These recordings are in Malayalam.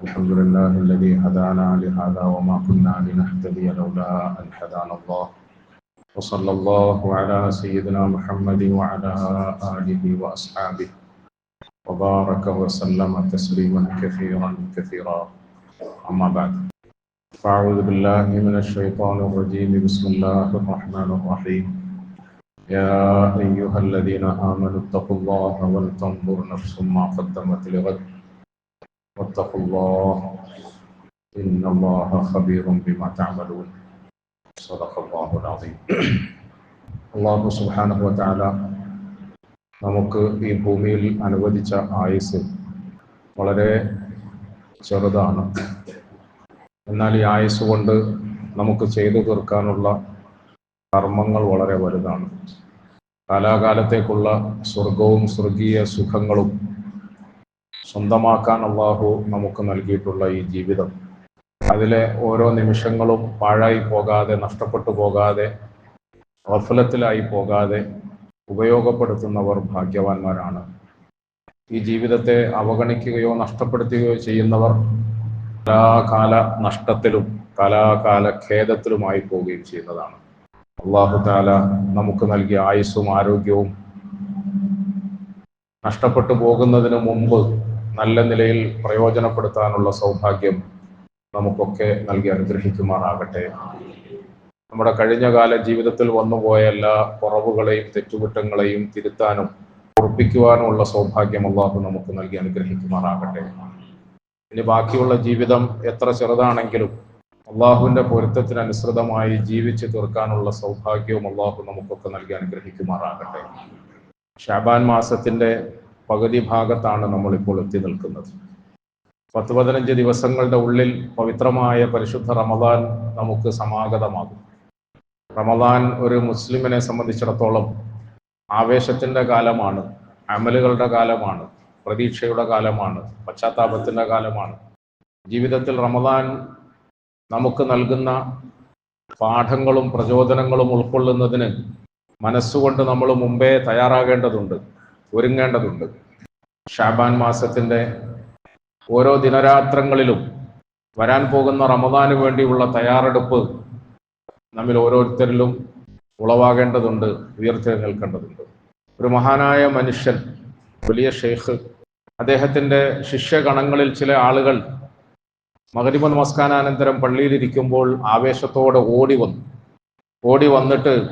الحمد لله الذي هدانا لهذا وما كنا لنهتدي لولا أن هدانا الله. وصلى الله على سيدنا محمد وعلى آله وأصحابه وبارك وسلم تسليما كثيرا كثيرا. أما بعد. فأعوذ بالله من الشيطان الرجيم. بسم الله الرحمن الرحيم. يا أيها الذين آمنوا اتقوا الله ولتنظر نفس ما قدمت لغد. واتقوا الله إن الله خبير بما تعملون صدق الله العظيم അള്ളാഹു സുബ്ഹാനഹു വതആല നമുക്ക് ഈ ഭൂമിയിൽ അനുവദിച്ച ആയുസ് വളരെ ചെറുതാണ് എന്നാൽ ഈ ആയുസ് കൊണ്ട് നമുക്ക് ചെയ്തു തീർക്കാനുള്ള കർമ്മങ്ങൾ വളരെ വലുതാണ് കാലാകാലത്തേക്കുള്ള സ്വർഗവും സ്വർഗീയ സുഖങ്ങളും സ്വന്തമാക്കാൻ അള്ളാഹു നമുക്ക് നൽകിയിട്ടുള്ള ഈ ജീവിതം. അതിലെ ഓരോ നിമിഷങ്ങളും പാഴായി പോകാതെ നഷ്ടപ്പെട്ടു പോകാതെ അഫലത്തിലായി പോകാതെ ഉപയോഗപ്പെടുത്തുന്നവർ ഭാഗ്യവാന്മാരാണ്. ഈ ജീവിതത്തെ അവഗണിക്കുകയോ നഷ്ടപ്പെടുത്തുകയോ ചെയ്യുന്നവർ കലാകാല നഷ്ടത്തിലും കലാകാല ഖേദത്തിലുമായി പോവുകയും ചെയ്യുന്നതാണ്. അള്ളാഹു താല നമുക്ക് നൽകിയ ആയുസ്സും ആരോഗ്യവും നഷ്ടപ്പെട്ടു പോകുന്നതിന് മുമ്പ് നല്ല നിലയിൽ പ്രയോജനപ്പെടുത്താനുള്ള സൗഭാഗ്യം നമുക്കൊക്കെ നൽകി അനുഗ്രഹിക്കുമാറാകട്ടെ. നമ്മുടെ കഴിഞ്ഞകാല ജീവിതത്തിൽ വന്നുപോയ എല്ലാ കുറവുകളെയും തെറ്റുകുറ്റങ്ങളെയും തിരുത്താനും ഉറപ്പിക്കുവാനുമുള്ള സൗഭാഗ്യം അള്ളാഹു നമുക്ക് നൽകി അനുഗ്രഹിക്കുമാറാകട്ടെ. ഇനി ബാക്കിയുള്ള ജീവിതം എത്ര ചെറുതാണെങ്കിലും അള്ളാഹുവിന്റെ പൊരുത്തത്തിനനുസൃതമായി ജീവിച്ചു തീർക്കാനുള്ള സൗഭാഗ്യവും അള്ളാഹു നമുക്കൊക്കെ നൽകി അനുഗ്രഹിക്കുമാറാകട്ടെ. ഷാബാൻ മാസത്തിന്റെ പകുതി ഭാഗത്താണ് നമ്മൾ ഇപ്പോൾ എത്തി നിൽക്കുന്നത്. പത്ത് പതിനഞ്ച് ദിവസങ്ങളുടെ ഉള്ളിൽ പവിത്രമായ പരിശുദ്ധ റമദാൻ നമുക്ക് സമാഗതമാകും. റമദാൻ ഒരു മുസ്ലിമിനെ സംബന്ധിച്ചിടത്തോളം ആവേശത്തിന്റെ കാലമാണ് അമലുകളുടെ കാലമാണ് പ്രതീക്ഷയുടെ കാലമാണ് പശ്ചാത്താപത്തിന്റെ കാലമാണ്. ജീവിതത്തിൽ റമദാൻ നമുക്ക് നൽകുന്ന പാഠങ്ങളും പ്രചോദനങ്ങളും ഉൾക്കൊള്ളുന്നതിന് മനസ്സുകൊണ്ട് നമ്മൾ മുമ്പേ തയ്യാറാകേണ്ടതുണ്ട്. ഒരുങ്ങേണ്ടതുണ്ട്. ഷാബാൻ മാസത്തിന്റെ ഓരോ ദിനരാത്രങ്ങളിലും വരാൻ പോകുന്ന റമദാന് വേണ്ടിയുള്ള തയ്യാറെടുപ്പ് നമ്മിൽ ഓരോരുത്തരിലും ഉളവാകേണ്ടതുണ്ട് ഉയർത്തെഴുന്നേൽക്കേണ്ടതുണ്ട് ഒരു മഹാനായ മനുഷ്യൻ വലിയ ഷെയ്ഖ് അദ്ദേഹത്തിന്റെ ശിഷ്യഗണങ്ങളിൽ ചില ആളുകൾ മകരിമ നമസ്കാരാനന്തരം പള്ളിയിലിരിക്കുമ്പോൾ ആവേശത്തോടെ ഓടി വന്നു. ഓടി വന്നിട്ട്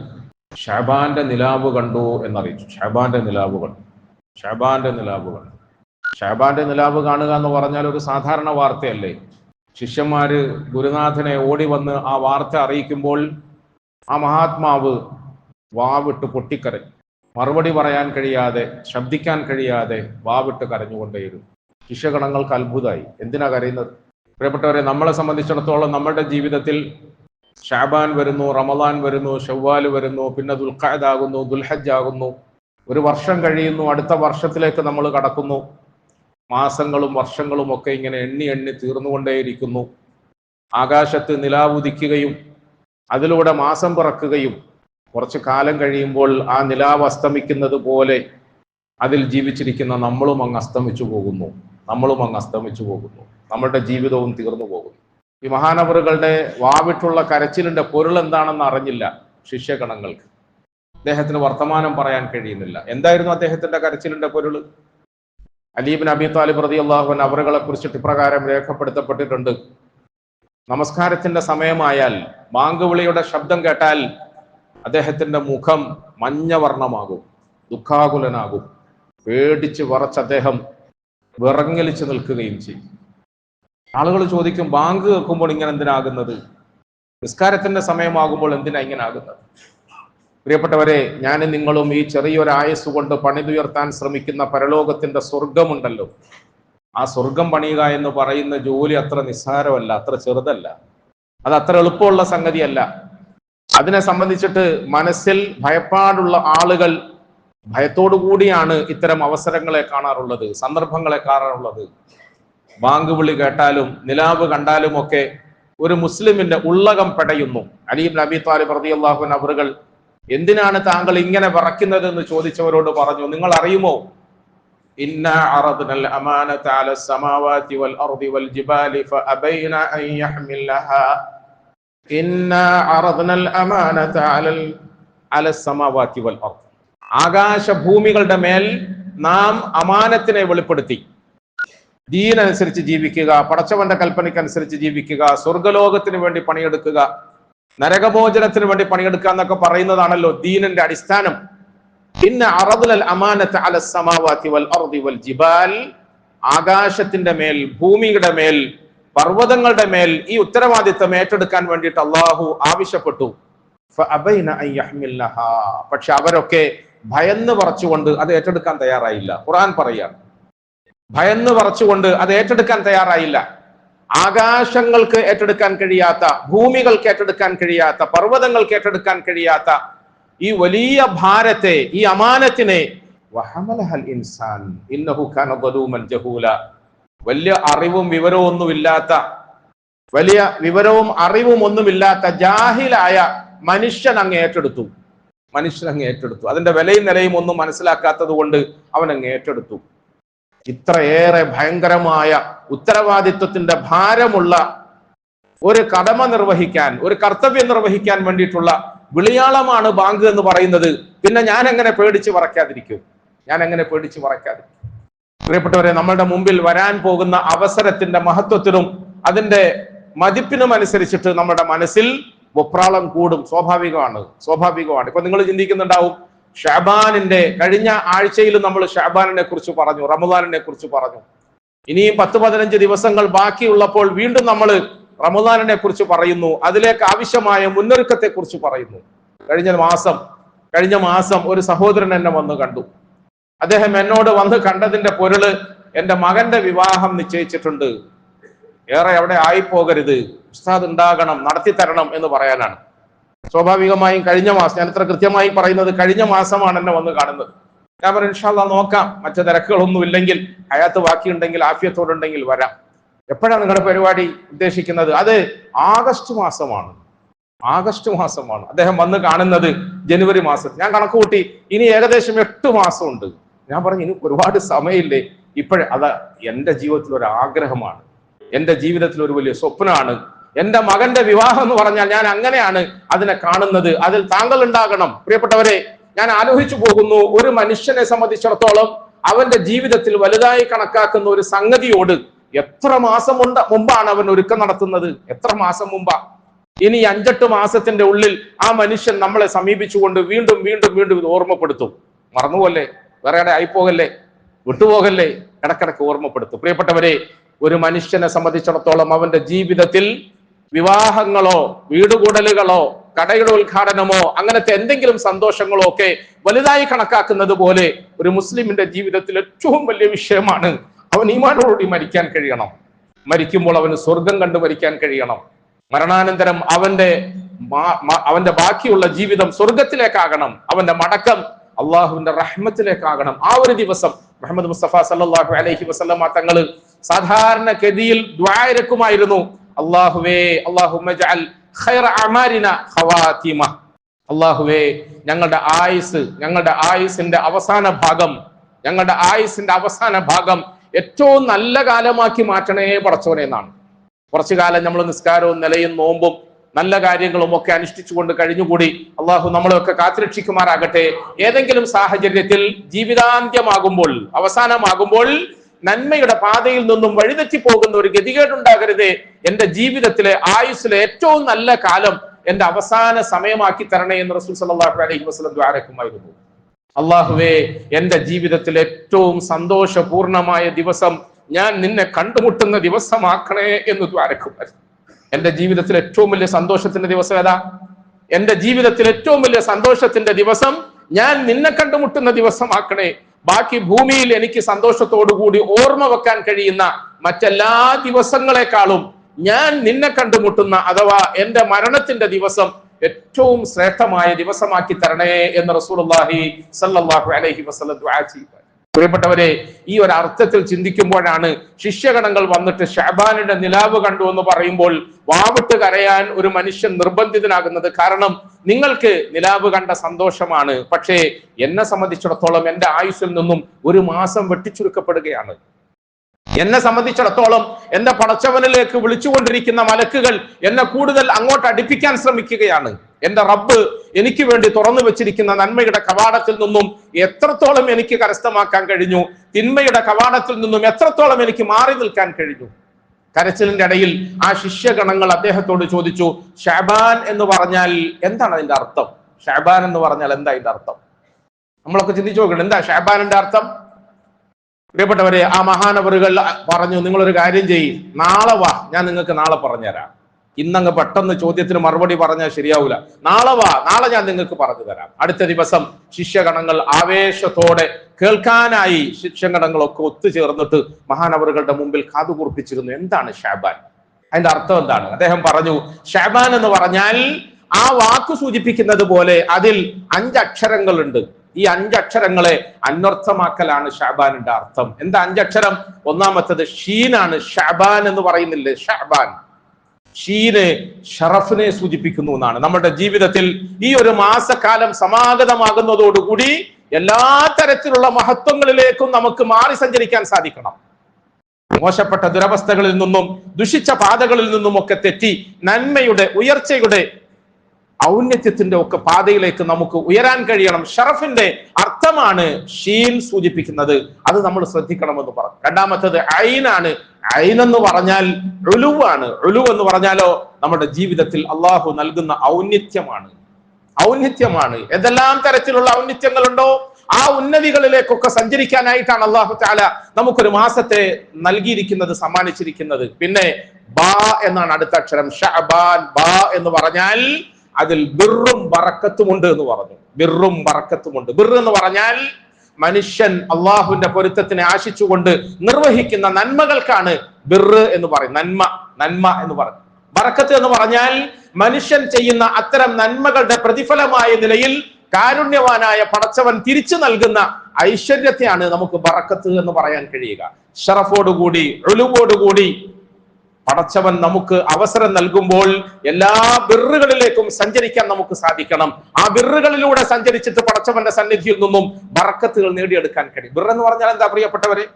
ഷാബാന്റെ നിലാവ് കണ്ടു എന്നറിയിച്ചു. ഷാബാന്റെ നിലാവ് കണ്ടു. നിലാബ് കാണുക. ഷാബാന്റെ നിലാബ് കാണുക എന്ന് പറഞ്ഞാൽ ഒരു സാധാരണ വാർത്തയല്ലേ? ശിഷ്യന്മാര് ഗുരുനാഥനെ ഓടി വന്ന് ആ വാർത്ത അറിയിക്കുമ്പോൾ ആ മഹാത്മാവ് വാവിട്ട് പൊട്ടിക്കരഞ്ഞു. മറുപടി പറയാൻ കഴിയാതെ ശബ്ദിക്കാൻ കഴിയാതെ വാവിട്ട് കരഞ്ഞുകൊണ്ടേയിരുന്നു. ശിഷ്യഗണങ്ങൾക്ക് അത്ഭുതമായി. എന്തിനാ കരയുന്നത്? പ്രിയപ്പെട്ടവരെ നമ്മളെ സംബന്ധിച്ചിടത്തോളം നമ്മുടെ ജീവിതത്തിൽ ഷാബാൻ വരുന്നു റമദാൻ വരുന്നു ഷവ്വാൽ വരുന്നു പിന്നെ ദുൽഖാദ് ആകുന്നു ദുൽഹജ് ആകുന്നു. ഒരു വർഷം കഴിയുന്നു അടുത്ത വർഷത്തിലേക്ക് നമ്മൾ കടക്കുന്നു. മാസങ്ങളും വർഷങ്ങളും ഒക്കെ ഇങ്ങനെ എണ്ണി എണ്ണി തീർന്നുകൊണ്ടേയിരിക്കുന്നു. ആകാശത്ത് നിലാവുദിക്കുകയും അതിലൂടെ മാസം പിറക്കുകയും കുറച്ച് കാലം കഴിയുമ്പോൾ ആ നിലാവ് അസ്തമിക്കുന്നത് പോലെ അതിൽ ജീവിച്ചിരിക്കുന്ന നമ്മളും അങ്ങ് അസ്തമിച്ചു പോകുന്നു. നമ്മളും അങ്ങ് അസ്തമിച്ചു പോകുന്നു. നമ്മളുടെ ജീവിതവും തീർന്നു പോകുന്നു. ഈ മഹാനവറുകളുടെ വാവിട്ടുള്ള കരച്ചിലിന്റെ പൊരുൾ എന്താണെന്ന് അറിഞ്ഞില്ല ശിഷ്യഗണങ്ങൾക്ക്. അദ്ദേഹത്തിന് വർത്തമാനം പറയാൻ കഴിയുന്നില്ല. എന്തായിരുന്നു അദ്ദേഹത്തിന്റെ കരച്ചിലിന്റെ പൊരുൾ? അലീബിൻ അബി താലിബ് റതി അള്ളാഹുൻ അവറുകളെ കുറിച്ചിട്ട് ഇപ്രകാരം രേഖപ്പെടുത്തപ്പെട്ടിട്ടുണ്ട്. നമസ്കാരത്തിന്റെ സമയമായാൽ മാങ്കുവിളിയുടെ ശബ്ദം കേട്ടാൽ അദ്ദേഹത്തിന്റെ മുഖം മഞ്ഞവർണമാകും ദുഃഖാകുലനാകും. പേടിച്ച് വറച്ച് അദ്ദേഹം വിറങ്ങലിച്ച് നിൽക്കുകയും ചെയ്യും. ആളുകൾ ചോദിക്കും ബാങ്ക് കേൾക്കുമ്പോൾ ഇങ്ങനെ എന്തിനാകുന്നത്? നിസ്കാരത്തിന്റെ സമയമാകുമ്പോൾ എന്തിനാ ഇങ്ങനെ ആകുന്നത്? പ്രിയപ്പെട്ടവരെ ഞാൻ നിങ്ങളും ഈ ചെറിയൊരു ആയസ് കൊണ്ട് പണിതുയർത്താൻ ശ്രമിക്കുന്ന പരലോകത്തിന്റെ സ്വർഗമുണ്ടല്ലോ ആ സ്വർഗം പണിയുക എന്ന് പറയുന്ന ജോലി അത്ര നിസ്സാരമല്ല അത്ര ചെറുതല്ല. അത് അത്ര എളുപ്പമുള്ള സംഗതിയല്ല. അതിനെ സംബന്ധിച്ചിട്ട് മനസ്സിൽ ഭയപ്പാടുള്ള ആളുകൾ ഭയത്തോടു കൂടിയാണ് ഇത്തരം അവസരങ്ങളെ കാണാറുള്ളത് സന്ദർഭങ്ങളെ കാണാറുള്ളത്. ബാങ്ക് വിളി കേട്ടാലും നിലാവ് കണ്ടാലും ഒക്കെ ഒരു മുസ്ലിമിന്റെ ഉള്ളകം പെടയുന്നു. അലീം നബി താലിബ് റതിയല്ലാഹുൻ അവറുകൾ എന്തിനാണ് താങ്കൾ ഇങ്ങനെ പറക്കുന്നത് എന്ന് ചോദിച്ചവരോട് പറഞ്ഞു. നിങ്ങൾ അറിയുമോ ഇന്ന അമാനത അല വൽ വൽ ജിബാലി അൻ ഇന്ന അമാനത അല വൽ അർദ്. ആകാശഭൂമികളുടെ മേൽ നാം അമാനത്തിനെ വെളിപ്പെടുത്തി. ദീനനുസരിച്ച് ജീവിക്കുക പടച്ചവന്റെ കൽപ്പനയ്ക്കനുസരിച്ച് ജീവിക്കുക സ്വർഗലോകത്തിന് വേണ്ടി പണിയെടുക്കുക നരകമോചനത്തിന് വേണ്ടി പണിയെടുക്കുക എന്നൊക്കെ പറയുന്നതാണല്ലോ ദീനന്റെ അടിസ്ഥാനം. പിന്നെ വൽ അർദി വൽ ജിബാൽ. ആകാശത്തിന്റെ മേൽ ഭൂമിയുടെ മേൽ പർവതങ്ങളുടെ മേൽ ഈ ഉത്തരവാദിത്തം ഏറ്റെടുക്കാൻ വേണ്ടിയിട്ട് അള്ളാഹു ആവശ്യപ്പെട്ടു. പക്ഷെ അവരൊക്കെ ഭയന്ന് പറച്ചുകൊണ്ട് അത് ഏറ്റെടുക്കാൻ തയ്യാറായില്ല. ഖുറാൻ പറയാണ് ഭയന്ന് പറച്ചുകൊണ്ട് അത് ഏറ്റെടുക്കാൻ തയ്യാറായില്ല. ആകാശങ്ങൾക്ക് ഏറ്റെടുക്കാൻ കഴിയാത്ത ഭൂമികൾക്ക് ഏറ്റെടുക്കാൻ കഴിയാത്ത പർവതങ്ങൾക്ക് ഏറ്റെടുക്കാൻ കഴിയാത്ത ഈ വലിയ ഭാരത്തെ ഈ അമാനത്തിനെ ഇൻസാൻ വലിയ അറിവും വിവരവും ഒന്നുമില്ലാത്ത വലിയ വിവരവും അറിവും ഒന്നുമില്ലാത്ത ജാഹിലായ മനുഷ്യൻ അങ്ങ് ഏറ്റെടുത്തു. മനുഷ്യൻ അങ്ങ് ഏറ്റെടുത്തു. അതിന്റെ വിലയും നിലയും ഒന്നും മനസ്സിലാക്കാത്തത് കൊണ്ട് അവൻ അങ്ങ് ഏറ്റെടുത്തു. ഇത്രയേറെ ഭയങ്കരമായ ഉത്തരവാദിത്വത്തിന്റെ ഭാരമുള്ള ഒരു കടമ നിർവഹിക്കാൻ ഒരു കർത്തവ്യം നിർവഹിക്കാൻ വേണ്ടിയിട്ടുള്ള വിളിയാളമാണ് ബാങ്ക് എന്ന് പറയുന്നത്. പിന്നെ ഞാൻ എങ്ങനെ പേടിച്ച് പറക്കാതിരിക്കും ഞാൻ എങ്ങനെ പേടിച്ച് പറക്കാതിരിക്കും പ്രിയപ്പെട്ടവരെ നമ്മളുടെ മുമ്പിൽ വരാൻ പോകുന്ന അവസരത്തിന്റെ മഹത്വത്തിനും അതിന്റെ മതിപ്പിനും അനുസരിച്ചിട്ട് നമ്മുടെ മനസ്സിൽ വെപ്രാളം കൂടും. സ്വാഭാവികമാണ്. സ്വാഭാവികമാണ്. ഇപ്പൊ നിങ്ങൾ ചിന്തിക്കുന്നുണ്ടാവും ഷാബാനിന്റെ കഴിഞ്ഞ ആഴ്ചയിൽ നമ്മൾ ഷാബാനിനെ കുറിച്ച് പറഞ്ഞു റമദാനിനെ കുറിച്ച് പറഞ്ഞു. ഇനിയും പത്ത് പതിനഞ്ച് ദിവസങ്ങൾ ബാക്കിയുള്ളപ്പോൾ വീണ്ടും നമ്മൾ റമദാനിനെ കുറിച്ച് പറയുന്നു. അതിലേക്ക് ആവശ്യമായ മുന്നൊരുക്കത്തെ കുറിച്ച് പറയുന്നു. കഴിഞ്ഞ മാസം കഴിഞ്ഞ മാസം ഒരു സഹോദരൻ എന്നെ വന്ന് കണ്ടു. അദ്ദേഹം എന്നോട് വന്ന് കണ്ടതിന്റെ പൊരുൾ എന്റെ മകന്റെ വിവാഹം നിശ്ചയിച്ചിട്ടുണ്ട്. ഏറെ അവിടെ ആയിപ്പോകരുത്. ഉസ്താദ് ഉണ്ടാകണം നടത്തി തരണം എന്ന് പറയാനാണ്. സ്വാഭാവികമായും കഴിഞ്ഞ മാസം ഞാൻ ഇത്ര കൃത്യമായി പറയുന്നത് കഴിഞ്ഞ മാസമാണ് എന്നെ വന്ന് കാണുന്നത്. ഞാൻ ഇൻഷാല്ല നോക്കാം. മറ്റു തിരക്കുകളൊന്നും ഇല്ലെങ്കിൽ അയാത്ത് ബാക്കിയുണ്ടെങ്കിൽ ആഫിയത്തോടുണ്ടെങ്കിൽ വരാം. എപ്പോഴാണ് നിങ്ങളുടെ പരിപാടി ഉദ്ദേശിക്കുന്നത്? അത് ആഗസ്റ്റ് മാസമാണ്. ആഗസ്റ്റ് മാസമാണ്. അദ്ദേഹം വന്ന് കാണുന്നത് ജനുവരി മാസം ഞാൻ കണക്ക് കൂട്ടി ഇനി ഏകദേശം എട്ട് മാസമുണ്ട്. ഞാൻ പറഞ്ഞു ഇനി ഒരുപാട് സമയമില്ലേ? ഇപ്പോഴേ അത് എന്റെ ജീവിതത്തിൽ ഒരു ആഗ്രഹമാണ്. എന്റെ ജീവിതത്തിൽ ഒരു വലിയ സ്വപ്നമാണ്. എന്റെ മകന്റെ വിവാഹം എന്ന് പറഞ്ഞാൽ ഞാൻ അങ്ങനെയാണ് അതിനെ കാണുന്നത്. അതിൽ താങ്കൾ ഉണ്ടാകണം. പ്രിയപ്പെട്ടവരെ ഞാൻ ആലോചിച്ചു പോകുന്നു ഒരു മനുഷ്യനെ സംബന്ധിച്ചിടത്തോളം അവന്റെ ജീവിതത്തിൽ വലുതായി കണക്കാക്കുന്ന ഒരു സംഗതിയോട് എത്ര മാസം മുണ്ട മുമ്പാണ് അവൻ ഒരുക്കം നടത്തുന്നത്? എത്ര മാസം മുമ്പാ? ഇനി അഞ്ചെട്ട് മാസത്തിന്റെ ഉള്ളിൽ ആ മനുഷ്യൻ നമ്മളെ സമീപിച്ചുകൊണ്ട് വീണ്ടും വീണ്ടും വീണ്ടും ഇത് ഓർമ്മപ്പെടുത്തും. മറന്നുപോലെ വേറെ ആയിപ്പോകല്ലേ? വിട്ടുപോകല്ലേ? ഇടക്കിടക്ക് ഓർമ്മപ്പെടുത്തും. പ്രിയപ്പെട്ടവരെ ഒരു മനുഷ്യനെ സംബന്ധിച്ചിടത്തോളം അവന്റെ ജീവിതത്തിൽ വിവാഹങ്ങളോ വീടുകൂടലുകളോ കടയുടെ ഉദ്ഘാടനമോ അങ്ങനത്തെ എന്തെങ്കിലും സന്തോഷങ്ങളോ ഒക്കെ വലുതായി കണക്കാക്കുന്നത് പോലെ ഒരു മുസ്ലിമിന്റെ ജീവിതത്തിൽ ഏറ്റവും വലിയ വിഷയമാണ്. അവൻ ഈമാനോടുകൂടി മരിക്കാൻ കഴിയണം. മരിക്കുമ്പോൾ അവന് സ്വർഗം കണ്ടു മരിക്കാൻ കഴിയണം. മരണാനന്തരം അവന്റെ അവന്റെ ബാക്കിയുള്ള ജീവിതം സ്വർഗത്തിലേക്കാകണം. അവന്റെ മടക്കം അള്ളാഹുവിന്റെ റഹ്മത്തിലേക്കാകണം. ആ ഒരു ദിവസം മുഹമ്മദ് മുസ്തഫ സല്ലല്ലാഹു അലൈഹി വസ്ലമ തങ്ങൾ സാധാരണ ഗതിയിൽ ദ്വാരക്കുമായിരുന്നു. അള്ളാഹുവേ അള്ളാഹുമ്മ അള്ളാഹുവേ ഞങ്ങളുടെ ആയുസ് ഞങ്ങളുടെ ആയുസിന്റെ അവസാന ഭാഗം ഞങ്ങളുടെ ആയുസിന്റെ അവസാന ഭാഗം ഏറ്റവും നല്ല കാലമാക്കി മാറ്റണേ പടച്ചോനെ എന്നാണ്. കുറച്ചു കാലം നമ്മൾ നിസ്കാരവും നിലയും നോമ്പും നല്ല കാര്യങ്ങളും ഒക്കെ അനുഷ്ഠിച്ചുകൊണ്ട് കഴിഞ്ഞുകൂടി അള്ളാഹു നമ്മളെയൊക്കെ കാത്തുരക്ഷിക്കുമാറാകട്ടെ. ഏതെങ്കിലും സാഹചര്യത്തിൽ ജീവിതാന്ത്യമാകുമ്പോൾ അവസാനമാകുമ്പോൾ നന്മയുടെ പാതയിൽ നിന്നും വഴിതെറ്റി പോകുന്ന ഒരു ഗതികേടുണ്ടാകരുതേ. എന്റെ ജീവിതത്തിലെ ആയുസ്സിലെ ഏറ്റവും നല്ല കാലം എന്റെ അവസാന സമയമാക്കി തരണേ എന്ന് റസൂൽ സല്ലല്ലാഹു അലൈഹി വസല്ലം ദ്വാരക്കുമായിരുന്നു. അള്ളാഹുവേ എന്റെ ജീവിതത്തിൽ ഏറ്റവും സന്തോഷപൂർണമായ ദിവസം ഞാൻ നിന്നെ കണ്ടുമുട്ടുന്ന ദിവസമാക്കണേ എന്ന് ദ്വാരക്കുമായിരുന്നു. എന്റെ ജീവിതത്തിൽ ഏറ്റവും വലിയ സന്തോഷത്തിന്റെ ദിവസം ഏതാ? എന്റെ ജീവിതത്തിൽ ഏറ്റവും വലിയ സന്തോഷത്തിന്റെ ദിവസം ഞാൻ നിന്നെ കണ്ടുമുട്ടുന്ന ദിവസമാക്കണേ ബാക്കി ഭൂമിയിൽ എനിക്ക് സന്തോഷത്തോടുകൂടി ഓർമ്മ വെക്കാൻ കഴിയുന്ന മറ്റെല്ലാ ദിവസങ്ങളെക്കാളും ഞാൻ നിന്നെ കണ്ടുമുട്ടുന്ന അഥവാ എന്റെ മരണത്തിന്റെ ദിവസം ഏറ്റവും ശ്രേഷ്ഠമായ ദിവസമാക്കി തരണേ എന്ന് റസൂലുള്ളാഹി സല്ലല്ലാഹു അലൈഹി വസല്ലം ദുആ ചെയ്യുക. പ്രിയപ്പെട്ടവരെ ഈ ഒരു അർത്ഥത്തിൽ ചിന്തിക്കുമ്പോഴാണ് ശിഷ്യഗണങ്ങൾ വന്നിട്ട് ഷാബാനിന്റെ നിലാവ് കണ്ടു എന്ന് പറയുമ്പോൾ വാവിട്ട് കരയാൻ ഒരു മനുഷ്യൻ നിർബന്ധിതനാകുന്നത്. കാരണം നിങ്ങൾക്ക് നിലാവ് കണ്ട സന്തോഷമാണ്. പക്ഷേ എന്നെ സംബന്ധിച്ചിടത്തോളം എന്റെ ആയുസ്സിൽ നിന്നും ഒരു മാസം വെട്ടിച്ചുരുക്കപ്പെടുകയാണ്. എന്നെ സംബന്ധിച്ചിടത്തോളം എന്റെ പടച്ചവനിലേക്ക് വിളിച്ചുകൊണ്ടിരിക്കുന്ന മലക്കുകൾ എന്നെ കൂടുതൽ അങ്ങോട്ട് അടുപ്പിക്കാൻ ശ്രമിക്കുകയാണ്. എന്റെ റബ്ബ് എനിക്ക് വേണ്ടി തുറന്നു വെച്ചിരിക്കുന്ന നന്മയുടെ കവാടത്തിൽ നിന്നും എത്രത്തോളം എനിക്ക് കരസ്ഥമാക്കാൻ കഴിഞ്ഞു? തിന്മയുടെ കവാടത്തിൽ നിന്നും എത്രത്തോളം എനിക്ക് മാറി നിൽക്കാൻ കഴിഞ്ഞു? കരച്ചിലിന്റെ ഇടയിൽ ആ ശിഷ്യഗണങ്ങൾ അദ്ദേഹത്തോട് ചോദിച്ചു ഷാബാൻ എന്ന് പറഞ്ഞാൽ എന്താണ് അതിന്റെ അർത്ഥം? ഷാബാൻ എന്ന് പറഞ്ഞാൽ എന്താ അതിന്റെ അർത്ഥം? നമ്മളൊക്കെ ചിന്തിച്ചു നോക്കണം എന്താ ഷാബാനിന്റെ അർത്ഥം? പ്രിയപ്പെട്ടവരെ ആ മഹാനവറുകൾ പറഞ്ഞു നിങ്ങളൊരു കാര്യം ചെയ്യ്. നാളെ വാ ഞാൻ നിങ്ങൾക്ക് നാളെ പറഞ്ഞുതരാം. ഇന്നങ്ങ് പെട്ടെന്ന് ചോദ്യത്തിന് മറുപടി പറഞ്ഞാൽ ശരിയാവൂല. നാളെ വാ നാളെ ഞാൻ നിങ്ങൾക്ക് പറഞ്ഞു തരാം അടുത്ത ദിവസം ശിഷ്യഗണങ്ങൾ ആവേശത്തോടെ കേൾക്കാനായി ശിഷ്യഗണങ്ങളൊക്കെ ഒത്തുചേർന്നിട്ട് മഹാനവറുകളുടെ മുമ്പിൽ കാതുകൂർപ്പിച്ചിരുന്നു എന്താണ് ഷാബാൻ അതിന്റെ അർത്ഥം എന്താണ്? അദ്ദേഹം പറഞ്ഞു ഷാബാൻ എന്ന് പറഞ്ഞാൽ ആ വാക്ക് സൂചിപ്പിക്കുന്നത് പോലെ അതിൽ അഞ്ചക്ഷരങ്ങളുണ്ട്. ഈ അഞ്ചക്ഷരങ്ങളെ അന്വർത്ഥമാക്കലാണ് ഷാബാനിന്റെ അർത്ഥം. എന്താ അഞ്ചക്ഷരം? ഒന്നാമത്തത് ഷീനാണ്. ഷാബാൻ എന്ന് പറയുന്നില്ലേ? ഷാബാൻ. ഷീന് ഷറഫിനെ സൂചിപ്പിക്കുന്നു എന്നാണ്. നമ്മുടെ ജീവിതത്തിൽ ഈ ഒരു മാസക്കാലം സമാഗതമാകുന്നതോടുകൂടി എല്ലാ തരത്തിലുള്ള മഹത്വങ്ങളിലേക്കും നമുക്ക് മാറി സഞ്ചരിക്കാൻ സാധിക്കണം. മോശപ്പെട്ട ദുരവസ്ഥകളിൽ നിന്നും ദുഷിച്ച പാതകളിൽ നിന്നും ഒക്കെ തെറ്റി നന്മയുടെ ഉയർച്ചയുടെ ഔന്നത്യത്തിന്റെ ഒക്കെ പാതയിലേക്ക് നമുക്ക് ഉയരാൻ കഴിയണം. ഷറഫിന്റെ അർത്ഥമാണ് ഷീൻ സൂചിപ്പിക്കുന്നത്. അത് നമ്മൾ ശ്രദ്ധിക്കണമെന്ന് പറഞ്ഞു രണ്ടാമത്തത് ഐനാണ്. എന്ന് പറഞ്ഞാൽ റുലുവാണ് റുലു എന്ന് പറഞ്ഞാലോ നമ്മുടെ ജീവിതത്തിൽ അള്ളാഹു നൽകുന്ന ഔന്നിത്യമാണ്. ഔന്നിത്യമാണ്. എന്തെല്ലാം തരത്തിലുള്ള ഔന്നിത്യങ്ങളുണ്ടോ? ആ ഉന്നതികളിലേക്കൊക്കെ സഞ്ചരിക്കാനായിട്ടാണ് അള്ളാഹു താല നമുക്കൊരു മാസത്തെ നൽകിയിരിക്കുന്നത് സമ്മാനിച്ചിരിക്കുന്നത്. പിന്നെ ബാ എന്നാണ് അടുത്ത അക്ഷരം. ഷഅബാൻ ബാ എന്ന് പറഞ്ഞാൽ അതിൽ ബിറും വറക്കത്തുമുണ്ട് എന്ന് പറഞ്ഞു. ബിറും വറക്കത്തുമുണ്ട് ബിർ എന്ന് പറഞ്ഞാൽ മനുഷ്യൻ അള്ളാഹുവിന്റെ പൊരുത്തത്തിനെ ആശിച്ചുകൊണ്ട് നിർവഹിക്കുന്ന നന്മകൾക്കാണ് ബിർ എന്ന് പറയും നന്മ നന്മ എന്ന് പറയും വറക്കത്ത് എന്ന് പറഞ്ഞാൽ മനുഷ്യൻ ചെയ്യുന്ന അത്തരം നന്മകളുടെ പ്രതിഫലമായ നിലയിൽ കാരുണ്യവാനായ പടച്ചവൻ തിരിച്ചു നൽകുന്ന ഐശ്വര്യത്തെയാണ് നമുക്ക് ബറക്കത്ത് എന്ന് പറയാൻ കഴിയുക. ഷറഫോടുകൂടി ഒളിവോടുകൂടി പടച്ചവൻ നമുക്ക് അവസരം നൽകുമ്പോൾ എല്ലാ ബിറുകളിലേക്കും സഞ്ചരിക്കാൻ നമുക്ക് സാധിക്കണം. ആ ബിറുകളിലൂടെ സഞ്ചരിച്ചിട്ട് പടച്ചവന്റെ സന്നിധിയിൽ നിന്നും ബറക്കത്തുകൾ നേടിയെടുക്കാൻ കഴിയും. ബിർ എന്ന് പറഞ്ഞാൽ എന്താ പ്രിയപ്പെട്ടവരെ?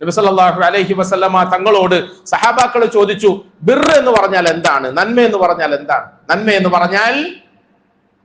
നബിസല്ലാഹു അലൈഹി വസല്ലമ തങ്ങളോട് സഹാബാക്കൾ ചോദിച്ചു ബിർ എന്ന് പറഞ്ഞാൽ എന്താണ്? നന്മ എന്ന് പറഞ്ഞാൽ എന്താണ്? നന്മ എന്ന് പറഞ്ഞാൽ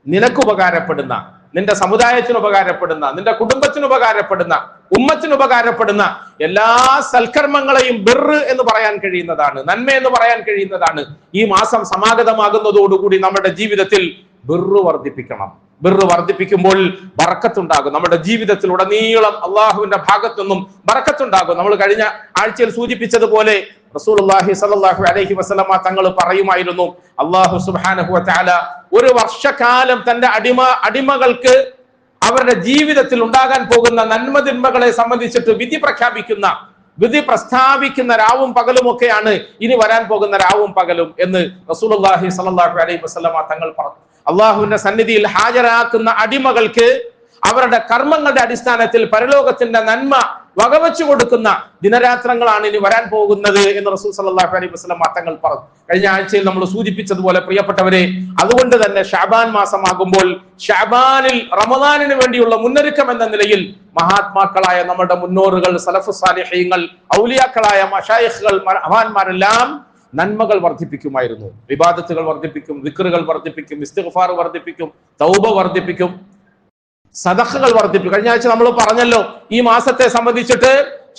നിനക്ക് ഉപകാരപ്പെടുന്ന നിന്റെ സമുദായത്തിന് ഉപകാരപ്പെടുന്ന നിന്റെ കുടുംബത്തിന് ഉപകാരപ്പെടുന്ന ഉമ്മത്തിന് ഉപകാരപ്പെടുന്ന എല്ലാ സൽക്കർമ്മങ്ങളെയും ബിറ് എന്ന് പറയാൻ കഴിയുന്നതാണ് നന്മ എന്ന് പറയാൻ കഴിയുന്നതാണ്. ഈ മാസം സമാഗതമാകുന്നതോടുകൂടി നമ്മുടെ ജീവിതത്തിൽ ബിറ് വർദ്ധിപ്പിക്കണം. ബിറ് വർദ്ധിപ്പിക്കുമ്പോൾ ബറക്കത്തുണ്ടാകും. നമ്മുടെ ജീവിതത്തിൽ ഉടനീളം അള്ളാഹുവിന്റെ ഭാഗത്തു നിന്നും ബറക്കത്തുണ്ടാകും. നമ്മൾ കഴിഞ്ഞ ആഴ്ചയിൽ സൂചിപ്പിച്ചതുപോലെ റസൂലുള്ളാഹി സ്വല്ലല്ലാഹു അലൈഹി വസല്ലമ തങ്ങൾ പറയുമായിരുന്നു അള്ളാഹു വതആല ഒരു വർഷക്കാലം തന്റെ അടിമ അടിമകൾക്ക് അവരുടെ ജീവിതത്തിൽ ഉണ്ടാകാൻ പോകുന്ന നന്മതിന്മകളെ സംബന്ധിച്ചിട്ട് വിധി പ്രഖ്യാപിക്കുന്ന വിധി പ്രസ്താവിക്കുന്ന രാവും പകലും ഒക്കെയാണ് ഇനി വരാൻ പോകുന്ന രാവും പകലും എന്ന് റസൂലുള്ളാഹി സ്വല്ലല്ലാഹു അലൈഹി വസല്ലമ തങ്ങൾ പറഞ്ഞു. അള്ളാഹുവിന്റെ സന്നിധിയിൽ ഹാജരാക്കുന്ന അടിമകൾക്ക് അവരുടെ കർമ്മങ്ങളുടെ അടിസ്ഥാനത്തിൽ പരലോകത്തിന്റെ നന്മ വകവെച്ചു കൊടുക്കുന്ന ദിനരാത്രങ്ങളാണ് ഇനി വരാൻ പോകുന്നത് എന്ന് റസൂൽ സല്ലല്ലാഹു അലൈഹി വസല്ലം തങ്ങൾ പറഞ്ഞു. കഴിഞ്ഞ ആഴ്ചയിൽ നമ്മൾ സൂചിപ്പിച്ചതുപോലെ പ്രിയപ്പെട്ടവരെ അതുകൊണ്ട് തന്നെ ഷാബാൻ മാസമാകുമ്പോൾ ഷാബാനിൽ റമദാനിന് വേണ്ടിയുള്ള മുന്നൊരുക്കം എന്ന നിലയിൽ മഹാത്മാക്കളായ നമ്മുടെ മുന്നോറുകൾ സലഫ് സാലിഹ്യങ്ങൾ ഔലിയാക്കളായ മഷായിഖുകൾ മഹാന്മാരെല്ലാം നന്മകൾ വർദ്ധിപ്പിക്കുമായിരുന്നു. വിവാദത്തുകൾ വർദ്ധിപ്പിക്കും വിക്റുകൾ വർദ്ധിപ്പിക്കും ഇസ്തിഗ്ഫാർ വർദ്ധിപ്പിക്കും തൗബ വർദ്ധിപ്പിക്കും. സദഖകൾ വർദ്ധിപ്പിക്കും. കഴിഞ്ഞ ആഴ്ച നമ്മൾ പറഞ്ഞല്ലോ ഈ മാസത്തെ സംബന്ധിച്ചിട്ട്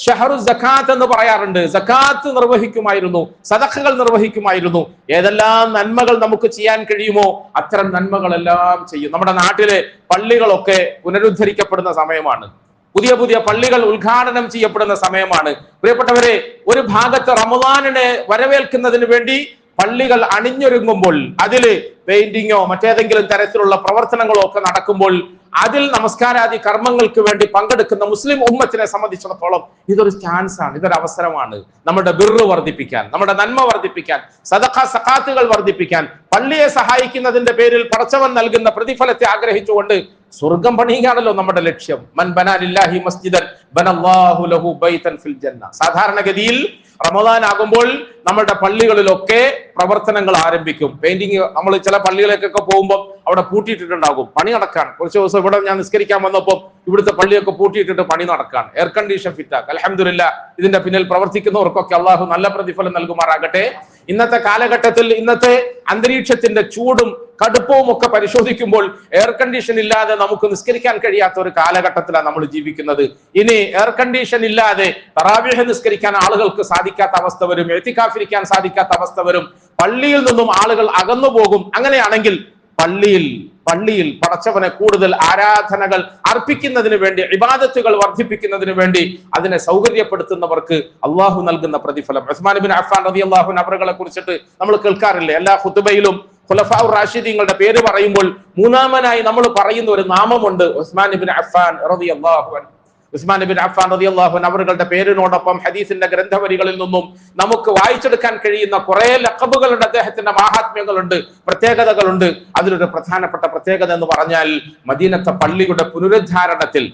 ഷഹറു ജക്കാത്ത് എന്ന് പറയാറുണ്ട്. ജക്കാത്ത് നിർവഹിക്കുമായിരുന്നു സദഖകൾ നിർവഹിക്കുമായിരുന്നു. ഏതെല്ലാം നന്മകൾ നമുക്ക് ചെയ്യാൻ കഴിയുമോ അത്തരം നന്മകളെല്ലാം ചെയ്യും. നമ്മുടെ നാട്ടിലെ പള്ളികളൊക്കെ പുനരുദ്ധരിക്കപ്പെടുന്ന സമയമാണ്. പുതിയ പുതിയ പള്ളികൾ ഉദ്ഘാടനം ചെയ്യപ്പെടുന്ന സമയമാണ്. പ്രിയപ്പെട്ടവരെ ഒരു ഭാഗത്ത് റമദാനിനെ വരവേൽക്കുന്നതിന് വേണ്ടി പള്ളികൾ അണിഞ്ഞൊരുങ്ങുമ്പോൾ അതിൽ പെയിന്റിങ്ങോ മറ്റേതെങ്കിലും തരത്തിലുള്ള പ്രവർത്തനങ്ങളോ ഒക്കെ നടക്കുമ്പോൾ അതിൽ നമസ്കാരാദി കർമ്മങ്ങൾക്ക് വേണ്ടി പങ്കെടുക്കുന്ന മുസ്ലിം ഉമ്മത്തിനെ സംബന്ധിച്ചിടത്തോളം ഇതൊരു ചാൻസ് ആണ് ഇതൊരു അവസരമാണ്. നമ്മുടെ ബിറ് വർദ്ധിപ്പിക്കാൻ നമ്മുടെ നന്മ വർദ്ധിപ്പിക്കാൻ സദഖ സഖാത്തുകൾ വർദ്ധിപ്പിക്കാൻ പള്ളിയെ സഹായിക്കുന്നതിന്റെ പേരിൽ പടച്ചവൻ നൽകുന്ന പ്രതിഫലത്തെ ആഗ്രഹിച്ചുകൊണ്ട് സ്വർഗം പണിയുകയാണല്ലോ നമ്മുടെ ലക്ഷ്യം. മൻ ബനാലില്ലാഹി മസ്ജിദൻ സാധാരണഗതിയിൽ റമദാൻ ആകുമ്പോൾ നമ്മുടെ പള്ളികളിലൊക്കെ പ്രവർത്തനങ്ങൾ ആരംഭിക്കും. പെയിന്റിങ് നമ്മൾ ചില പള്ളികളിലേക്കൊക്കെ പോകുമ്പോൾ അവിടെ പൂട്ടിയിട്ടിട്ടുണ്ടാകും. പണി നടക്കാൻ. കുറച്ച് ദിവസം ഇവിടെ ഞാൻ നിസ്കരിക്കാൻ വന്നപ്പോൾ ഇവിടുത്തെ പള്ളിയൊക്കെ പൂട്ടിയിട്ടിട്ട് പണി നടക്കാൻ. എയർ കണ്ടീഷൻ ഫിറ്റാക്ക് അലഹമില്ല ഇതിന്റെ പിന്നിൽ പ്രവർത്തിക്കുന്നവർക്കൊക്കെ അള്ളാഹു നല്ല പ്രതിഫലം നൽകുമാറാകട്ടെ. ഇന്നത്തെ കാലഘട്ടത്തിൽ ഇന്നത്തെ അന്തരീക്ഷത്തിന്റെ ചൂടും കടുപ്പവും ഒക്കെ പരിശോധിക്കുമ്പോൾ എയർ കണ്ടീഷൻ ഇല്ലാതെ നമുക്ക് നിസ്കരിക്കാൻ കഴിയാത്ത ഒരു കാലഘട്ടത്തിലാണ് നമ്മൾ ജീവിക്കുന്നത്. ഇനി എയർ കണ്ടീഷൻ ഇല്ലാതെ തറാവിഹ നിസ്കരിക്കാൻ ആളുകൾക്ക് സാധിക്കാത്ത അവസ്ഥ വരും എഴുത്തിക്കാഫിരിക്കാൻ സാധിക്കാത്ത അവസ്ഥ വരും. പള്ളിയിൽ നിന്നും ആളുകൾ അകന്നു പോകും അങ്ങനെയാണെങ്കിൽ പള്ളിയിൽ പള്ളിയിൽ പടച്ചവനെ കൂടുതൽ ആരാധനകൾ അർപ്പിക്കുന്നതിന് വേണ്ടി ഇബാദത്തുകൾ വർദ്ധിപ്പിക്കുന്നതിന് വേണ്ടി അതിനെ സൗകര്യപ്പെടുത്തുന്നവർക്ക് അള്ളാഹു നൽകുന്ന പ്രതിഫലം. ഉസ്മാൻ ബിൻ അഫാൻ റതി അള്ളാഹു അവറുകളെ കുറിച്ചിട്ട് നമ്മൾ കേൾക്കാറില്ലേ? എല്ലാ ഹുത്തുബയിലും ഖുലഫാഉ റാഷിദീങ്ങളുടെ പേര് പറയുമ്പോൾ മൂന്നാമനായി നമ്മൾ പറയുന്ന ഒരു നാമമുണ്ട് ഉസ്മാൻ ബിൻ അഫാൻ റതി അള്ളാഹു ഉസ്മാൻ നബിൻ അഫാൻ റതി അള്ളാഹുൻ അവരുടെ പേരിനോടൊപ്പം ഹദീസിന്റെ ഗ്രന്ഥവരികളിൽ നിന്നും നമുക്ക് വായിച്ചെടുക്കാൻ കഴിയുന്ന കുറെ ലക്കബുകളുണ്ട് അദ്ദേഹത്തിന്റെ മഹാത്മ്യങ്ങളുണ്ട് പ്രത്യേകതകളുണ്ട്. അതിലൊരു പ്രധാനപ്പെട്ട പ്രത്യേകത എന്ന് പറഞ്ഞാൽ മദീനത്തെ പള്ളിയുടെ പുനരുദ്ധാരണത്തിൽ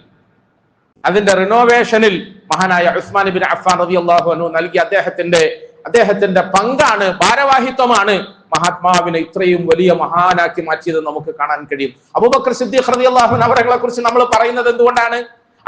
അതിന്റെ റിനോവേഷനിൽ മഹാനായ ഉസ്മാൻ നബിൻ അഫാൻ റതി അള്ളാഹു നൽകിയ അദ്ദേഹത്തിന്റെ അദ്ദേഹത്തിന്റെ പങ്കാണ് ഭാരവാഹിത്വമാണ് മഹാത്മാവിനെ ഇത്രയും വലിയ മഹാനാക്കി മാറ്റിയത് നമുക്ക് കാണാൻ കഴിയും. അബൂബക്കർ സിദ്ദീഖ് റതി അള്ളാഹുൻ അവരെ കുറിച്ച് നമ്മൾ പറയുന്നത് എന്തുകൊണ്ടാണ്?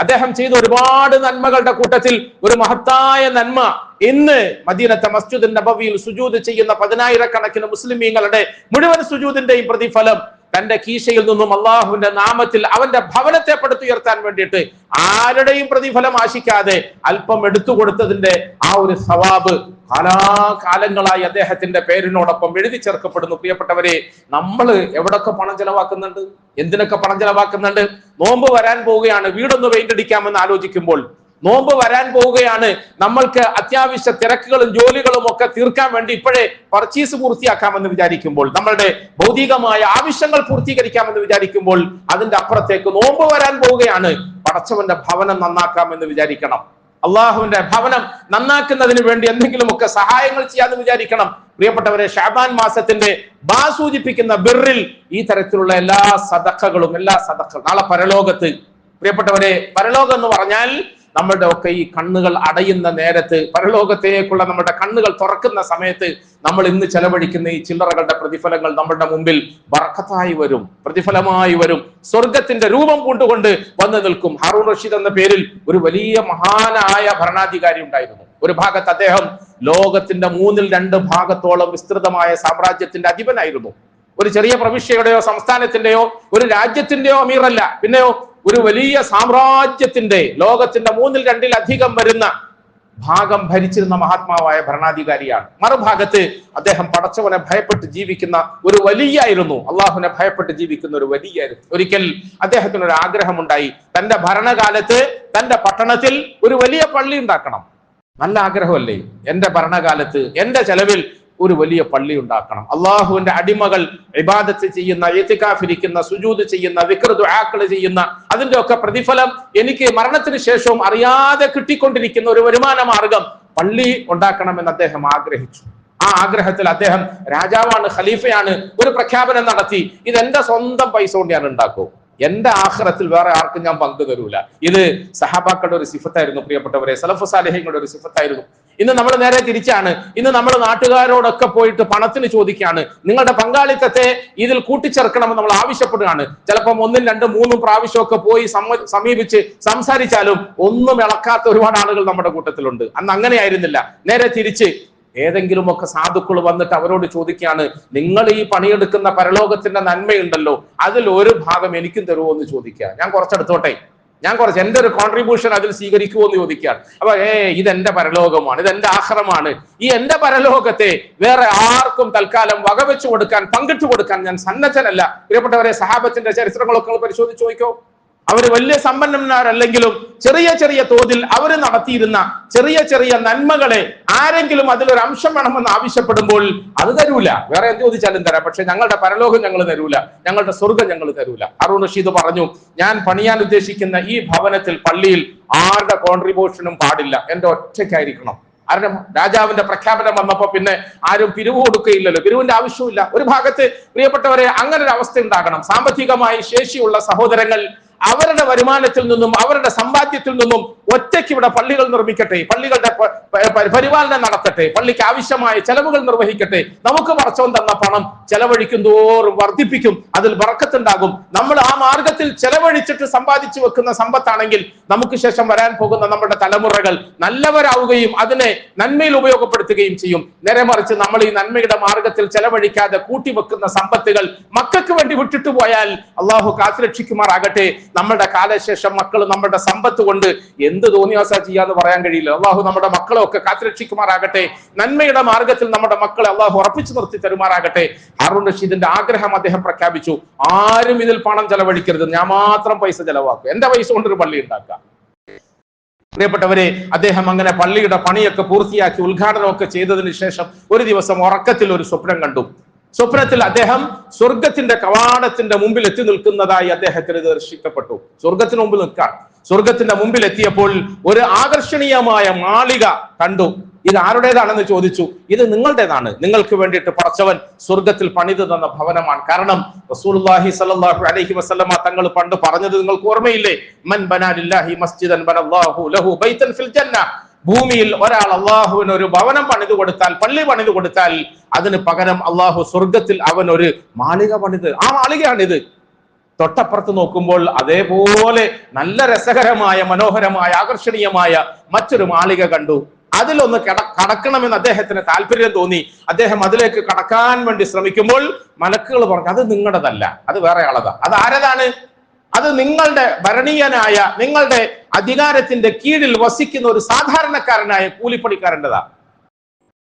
അദ്ദേഹം ചെയ്ത ഒരുപാട് നന്മകളുടെ കൂട്ടത്തിൽ ഒരു മഹത്തായ നന്മ. ഇന്ന് മദീനത്തെ മസ്ജിദ് നബവിയിൽ സുജൂദ് ചെയ്യുന്ന പതിനായിരക്കണക്കിന് മുസ്ലിമീങ്ങളുടെ മുഴുവൻ സുജൂദിന്റെയും പ്രതിഫലം തന്റെ കീശയിൽ നിന്നും അള്ളാഹുവിന്റെ നാമത്തിൽ അവന്റെ ഭവനത്തെ പടുത്തുയർത്താൻ വേണ്ടിയിട്ട് ആരുടെയും പ്രതിഫലം ആശിക്കാതെ അല്പം എടുത്തു കൊടുത്തതിന്റെ ആ ഒരു സവാബ് കാലാകാലങ്ങളായി അദ്ദേഹത്തിന്റെ പേരിനോടൊപ്പം എഴുതി ചേർക്കപ്പെടുന്നു. പ്രിയപ്പെട്ടവരെ നമ്മൾ എവിടൊക്കെ പണം ചെലവാക്കുന്നുണ്ട്? എന്തിനൊക്കെ പണം ചെലവാക്കുന്നുണ്ട്? നോമ്പ് വരാൻ പോവുകയാണ്. വീടൊന്ന് പെയിന്റ് അടിക്കാമെന്ന് ആലോചിക്കുമ്പോൾ നോമ്പ് വരാൻ പോവുകയാണ്. നമ്മൾക്ക് അത്യാവശ്യ തിരക്കുകളും ജോലികളും ഒക്കെ തീർക്കാൻ വേണ്ടി ഇപ്പോഴേ പർച്ചേസ് പൂർത്തിയാക്കാമെന്ന് വിചാരിക്കുമ്പോൾ നമ്മളുടെ ഭൗതികമായ ആവശ്യങ്ങൾ പൂർത്തീകരിക്കാമെന്ന് വിചാരിക്കുമ്പോൾ അതിന്റെ അപ്പുറത്തേക്ക് നോമ്പ് വരാൻ പോവുകയാണ്. പടച്ചവന്റെ ഭവനം നന്നാക്കാമെന്ന് വിചാരിക്കണം. അള്ളാഹുവിന്റെ ഭവനം നന്നാക്കുന്നതിന് വേണ്ടി എന്തെങ്കിലുമൊക്കെ സഹായങ്ങൾ ചെയ്യാമെന്ന് വിചാരിക്കണം. പ്രിയപ്പെട്ടവരെ ഷാബാൻ മാസത്തിന്റെ ബാ സൂചിപ്പിക്കുന്ന ബിറിൽ ഈ തരത്തിലുള്ള എല്ലാ സദക്കകളും എല്ലാ സദക്കളും നാളെ പരലോകത്ത്. പ്രിയപ്പെട്ടവരെ പരലോകം എന്ന് പറഞ്ഞാൽ നമ്മളുടെ ഒക്കെ ഈ കണ്ണുകൾ അടയുന്ന നേരത്ത് പരലോകത്തേക്കുള്ള നമ്മുടെ കണ്ണുകൾ തുറക്കുന്ന സമയത്ത് നമ്മൾ ഇന്ന് ചെലവഴിക്കുന്ന ഈ ചില്ലറകളുടെ പ്രതിഫലങ്ങൾ നമ്മുടെ മുമ്പിൽ വറക്കത്തായി വരും പ്രതിഫലമായി വരും. സ്വർഗത്തിന്റെ രൂപം കൊണ്ടുകൊണ്ട് വന്നു നിൽക്കും. ഹാറൂൺ റഷീദ് എന്ന പേരിൽ ഒരു വലിയ മഹാനായ ഭരണാധികാരി ഉണ്ടായിരുന്നു. ഒരു ഭാഗത്ത് അദ്ദേഹം ലോകത്തിന്റെ മൂന്നിൽ രണ്ട് ഭാഗത്തോളം വിസ്തൃതമായ സാമ്രാജ്യത്തിന്റെ അധിപനായിരുന്നു. ഒരു ചെറിയ പ്രവിശ്യയുടെയോ സംസ്ഥാനത്തിന്റെയോ ഒരു രാജ്യത്തിന്റെയോ അമീറല്ല. പിന്നെയോ ഒരു വലിയ സാമ്രാജ്യത്തിന്റെ ലോകത്തിന്റെ മൂന്നിൽ രണ്ടിലധികം വരുന്ന ഭാഗം ഭരിച്ചിരുന്ന മഹാത്മാവായ ഭരണാധികാരിയാണ്. മറുഭാഗത്ത് അദ്ദേഹം പടച്ചവനെ ഭയപ്പെട്ട് ജീവിക്കുന്ന ഒരു വലിയായിരുന്നു. അള്ളാഹുവിനെ ഭയപ്പെട്ട് ജീവിക്കുന്ന ഒരു വലിയായിരുന്നു. ഒരിക്കൽ അദ്ദേഹത്തിന് ഒരു ആഗ്രഹമുണ്ടായി. തന്റെ ഭരണകാലത്ത് തന്റെ പട്ടണത്തിൽ ഒരു വലിയ പള്ളി ഉണ്ടാക്കണം. നല്ല ആഗ്രഹമല്ലേ? എന്റെ ഭരണകാലത്ത് എന്റെ ചെലവിൽ ഒരു വലിയ പള്ളി ഉണ്ടാക്കണം. അള്ളാഹുവിന്റെ അടിമകൾ ഇബാദത്ത് ചെയ്യുന്ന എത്തിക്കാഫിരിക്കുന്ന സുജൂത് ചെയ്യുന്ന വിക്രദുആക്കൾ ചെയ്യുന്ന അതിന്റെ ഒക്കെ പ്രതിഫലം എനിക്ക് മരണത്തിന് ശേഷവും അറിയാതെ കിട്ടിക്കൊണ്ടിരിക്കുന്ന ഒരു വരുമാന മാർഗം പള്ളി ഉണ്ടാക്കണമെന്ന് അദ്ദേഹം ആഗ്രഹിച്ചു. ആ ആഗ്രഹത്തിൽ അദ്ദേഹം രാജാവാണ് ഖലീഫയാണ് ഒരു പ്രഖ്യാപനം നടത്തി. ഇത് എന്റെ സ്വന്തം പൈസ കൊണ്ട് ഞാൻ ഉണ്ടാക്കും. എന്റെ ആഹ്റത്തിൽ വേറെ ആർക്കും ഞാൻ പങ്കു തരൂല. ഇത് സഹാബാക്കളുടെ ഒരു സിഫത്തായിരുന്നു പ്രിയപ്പെട്ടവരെ. സലഫ് സാലിഹ്യങ്ങളുടെ ഒരു സിഫത്തായിരുന്നു. ഇന്ന് നമ്മൾ നേരെ തിരിച്ചാണ്. ഇന്ന് നമ്മൾ നാട്ടുകാരോടൊക്കെ പോയിട്ട് പണത്തിന് ചോദിക്കുകയാണ്. നിങ്ങളുടെ പങ്കാളിത്തത്തെ ഇതിൽ കൂട്ടിച്ചേർക്കണമെന്ന് നമ്മൾ ആവശ്യപ്പെടുകയാണ്. ചിലപ്പം ഒന്നും രണ്ടും മൂന്നും പ്രാവശ്യമൊക്കെ പോയി സമീപിച്ച് സംസാരിച്ചാലും ഒന്നും ഇളക്കാത്ത ഒരുപാട് ആളുകൾ നമ്മുടെ കൂട്ടത്തിലുണ്ട്. അന്ന് അങ്ങനെയായിരുന്നില്ല. നേരെ തിരിച്ച് ഏതെങ്കിലുമൊക്കെ സാധുക്കൾ വന്നിട്ട് അവരോട് ചോദിക്കുകയാണ് നിങ്ങൾ ഈ പണിയെടുക്കുന്ന പരലോകത്തിന്റെ നന്മയുണ്ടല്ലോ. അതിൽ ഒരു ഭാഗം എനിക്കും തരുമോ എന്ന് ചോദിക്കുക. ഞാൻ കുറച്ചെടുത്തോട്ടെ. ഞാൻ കുറച്ച് എന്റെ ഒരു കോൺട്രിബ്യൂഷൻ അതിൽ സ്വീകരിക്കുമോ എന്ന് ചോദിക്കുകയാണ്. അപ്പൊ ഏ ഇതെന്റെ പരലോകമാണ് ഇത് എന്റെ ആഹ്റമാണ്. ഈ എന്റെ പരലോകത്തെ വേറെ ആർക്കും തൽക്കാലം വകവെച്ചു കൊടുക്കാൻ പങ്കിട്ടു കൊടുക്കാൻ ഞാൻ സന്നദ്ധനല്ല. പ്രിയപ്പെട്ടവരെ സഹാബത്തിന്റെ ചരിത്രങ്ങളൊക്കെ പരിശോധിച്ച് നോക്കിക്കോ അവർ വലിയ സമ്പന്നന്മാരല്ലെങ്കിലും ചെറിയ ചെറിയ തോതിൽ അവർ നടത്തിയിരുന്ന ചെറിയ ചെറിയ നന്മകളെ ആരെങ്കിലും അതിലൊരു അംശം വേണമെന്ന് ആവശ്യപ്പെടുമ്പോൾ അത് തരൂല. വേറെ എന്ത് ചോദിച്ചാലും തരാം. പക്ഷെ ഞങ്ങളുടെ പരലോകം ഞങ്ങൾ തരൂല. ഞങ്ങളുടെ സ്വർഗം ഞങ്ങൾ തരൂല. അറുൺ റഷീദ് പറഞ്ഞു ഞാൻ പണിയാൻ ഉദ്ദേശിക്കുന്ന ഈ ഭവനത്തിൽ പള്ളിയിൽ ആരുടെ കോൺട്രിബ്യൂഷനും പാടില്ല. എന്റെ ഒറ്റയ്ക്കായിരിക്കണം. കാരണം രാജാവിന്റെ പ്രഖ്യാപനം വന്നപ്പോ പിന്നെ ആരും പിരിവ് കൊടുക്കുകയില്ലല്ലോ. പിരിവിന്റെ ആവശ്യമില്ല ഒരു ഭാഗത്ത് പ്രിയപ്പെട്ടവരെ അങ്ങനെ ഒരു അവസ്ഥ ഉണ്ടാകണം. സാമ്പത്തികമായി ശേഷിയുള്ള സഹോദരങ്ങൾ അവരുടെ വരുമാനത്തിൽ നിന്നും അവരുടെ സമ്പാദ്യത്തിൽ നിന്നും ഒറ്റയ്ക്ക് ഇവിടെ പള്ളികൾ നിർമ്മിക്കട്ടെ പള്ളികളുടെ പരിപാലനം നടത്തട്ടെ പള്ളിക്ക് ആവശ്യമായ ചെലവുകൾ നിർവഹിക്കട്ടെ. നമുക്ക് പറച്ചോൻ തന്ന പണം ചെലവഴിക്കും തോറും വർദ്ധിപ്പിക്കും അതിൽ വറക്കത്തുണ്ടാകും നമ്മൾ ആ മാർഗത്തിൽ ചെലവഴിച്ചിട്ട് സമ്പാദിച്ചു വെക്കുന്ന സമ്പത്താണെങ്കിൽ നമുക്ക് ശേഷം വരാൻ പോകുന്ന നമ്മുടെ തലമുറകൾ നല്ലവരാവുകയും അതിനെ നന്മയിൽ ഉപയോഗപ്പെടുത്തുകയും ചെയ്യും. നേരെ മറിച്ച് നമ്മൾ ഈ നന്മയുടെ മാർഗത്തിൽ ചെലവഴിക്കാതെ കൂട്ടിവെക്കുന്ന സമ്പത്തുകൾ മക്കൾക്ക് വേണ്ടി വിട്ടിട്ട് പോയാൽ അള്ളാഹു കാത്തുരക്ഷിക്കുമാറാകട്ടെ. നമ്മുടെ കാലശേഷം മക്കൾ നമ്മുടെ സമ്പത്ത് കൊണ്ട് എന്ത് തോന്നിയാസ ചെയ്യാന്ന് പറയാൻ കഴിയില്ല. അള്ളാഹു നമ്മുടെ മക്കളെ ഒക്കെ കാത്തുരക്ഷിക്കുമാറാകട്ടെ. നന്മയുടെ മാർഗത്തിൽ നമ്മുടെ മക്കളെ അള്ളാഹു ഉറപ്പിച്ചു നിർത്തി തരുമാറാകട്ടെ. ഹാറൂൺ റഷീദിന്റെ ആഗ്രഹം അദ്ദേഹം പ്രഖ്യാപിച്ചു. ആരും ഇതിൽ പണം ചെലവഴിക്കരുത്. ഞാൻ മാത്രം പൈസ ചെലവാക്കും. എന്റെ പൈസ കൊണ്ടൊരു പള്ളി ഉണ്ടാക്കാം. പ്രിയപ്പെട്ടവരെ അദ്ദേഹം അങ്ങനെ പള്ളിയുടെ പണിയൊക്കെ പൂർത്തിയാക്കി ഉദ്ഘാടനമൊക്കെ ചെയ്തതിന് ശേഷം ഒരു ദിവസം ഉറക്കത്തിൽ ഒരു സ്വപ്നം കണ്ടു. സ്വപ്നത്തിൽ അദ്ദേഹം സ്വർഗത്തിന്റെ കവാടത്തിന്റെ മുമ്പിൽ എത്തി നിൽക്കുന്നതായി അദ്ദേഹത്തിന് ദർശിക്കപ്പെട്ടു. സ്വർഗത്തിന് മുമ്പിൽ നിൽക്കാൻ. സ്വർഗത്തിന്റെ മുമ്പിൽ എത്തിയപ്പോൾ ഒരു ആകർഷണീയമായ മാളിക കണ്ടു. ഇത് ആരുടേതാണെന്ന് ചോദിച്ചു. ഇത് നിങ്ങളുടേതാണ്. നിങ്ങൾക്ക് വേണ്ടിയിട്ട് പറച്ചവൻ സ്വർഗത്തിൽ പണിതു തന്ന ഭവനമാണ്. കാരണം റസൂലുള്ളാഹി സ്വല്ലല്ലാഹു അലൈഹി വസല്ലമ തങ്ങൾ പണ്ട് പറഞ്ഞത് നിങ്ങൾക്ക് ഓർമ്മയില്ലേ? മൻ ബനാലില്ലാഹി മസ്ജിദൻ ബനല്ലാഹു ലഹു ബൈതൻ ഫിൽ ജന്ന. ഭൂമിയിൽ ഒരാൾ അള്ളാഹുവിന് ഒരു ഭവനം പണിതു കൊടുത്താൽ പള്ളി പണിതു കൊടുത്താൽ അതിന് പകരം അള്ളാഹു സ്വർഗത്തിൽ അവൻ ഒരു മാളിക പണിത്. ആ മാളികയാണിത്. തൊട്ടപ്പുറത്ത് നോക്കുമ്പോൾ അതേപോലെ നല്ല രസകരമായ മനോഹരമായ ആകർഷണീയമായ മറ്റൊരു മാളിക കണ്ടു. അതിലൊന്ന് കട കടക്കണമെന്ന് അദ്ദേഹത്തിന് താല്പര്യം തോന്നി. അദ്ദേഹം അതിലേക്ക് കടക്കാൻ വേണ്ടി ശ്രമിക്കുമ്പോൾ മലക്കുകൾ പറഞ്ഞു അത് നിങ്ങളുടേതല്ല അത് വേറെ ആളതാ. അത് ആരതാണ്? അത് നിങ്ങളുടെ ഭരണീയനായ നിങ്ങളുടെ അധികാരത്തിന്റെ കീഴിൽ വസിക്കുന്ന ഒരു സാധാരണക്കാരനായ കൂലിപ്പണിക്കാരന്റെതാ.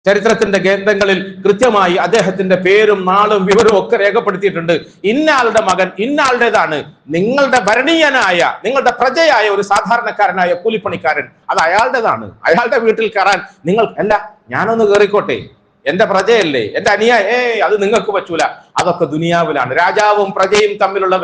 ചരിത്രത്തിന്റെ കേന്ദ്രങ്ങളിൽ കൃത്യമായി അദ്ദേഹത്തിന്റെ പേരും നാളും വിവരവും ഒക്കെ രേഖപ്പെടുത്തിയിട്ടുണ്ട്. ഇന്നയാളുടെ മകൻ ഇന്നയാളുടേതാണ് നിങ്ങളുടെ ഭരണീയനായ നിങ്ങളുടെ പ്രജയായ ഒരു സാധാരണക്കാരനായ കൂലിപ്പണിക്കാരൻ അത് അയാളുടേതാണ്. അയാളുടെ വീട്ടിൽ കയറാൻ നിങ്ങൾ അല്ല ഞാനൊന്ന് കയറിക്കോട്ടെ എന്റെ പ്രജയല്ലേ? എന്റെ അനിയ ഏയ് അത് നിങ്ങൾക്ക് പറ്റൂല. അതൊക്കെ ദുനിയാവിലാണ്. രാജാവും പ്രജയും തമ്മിലുള്ള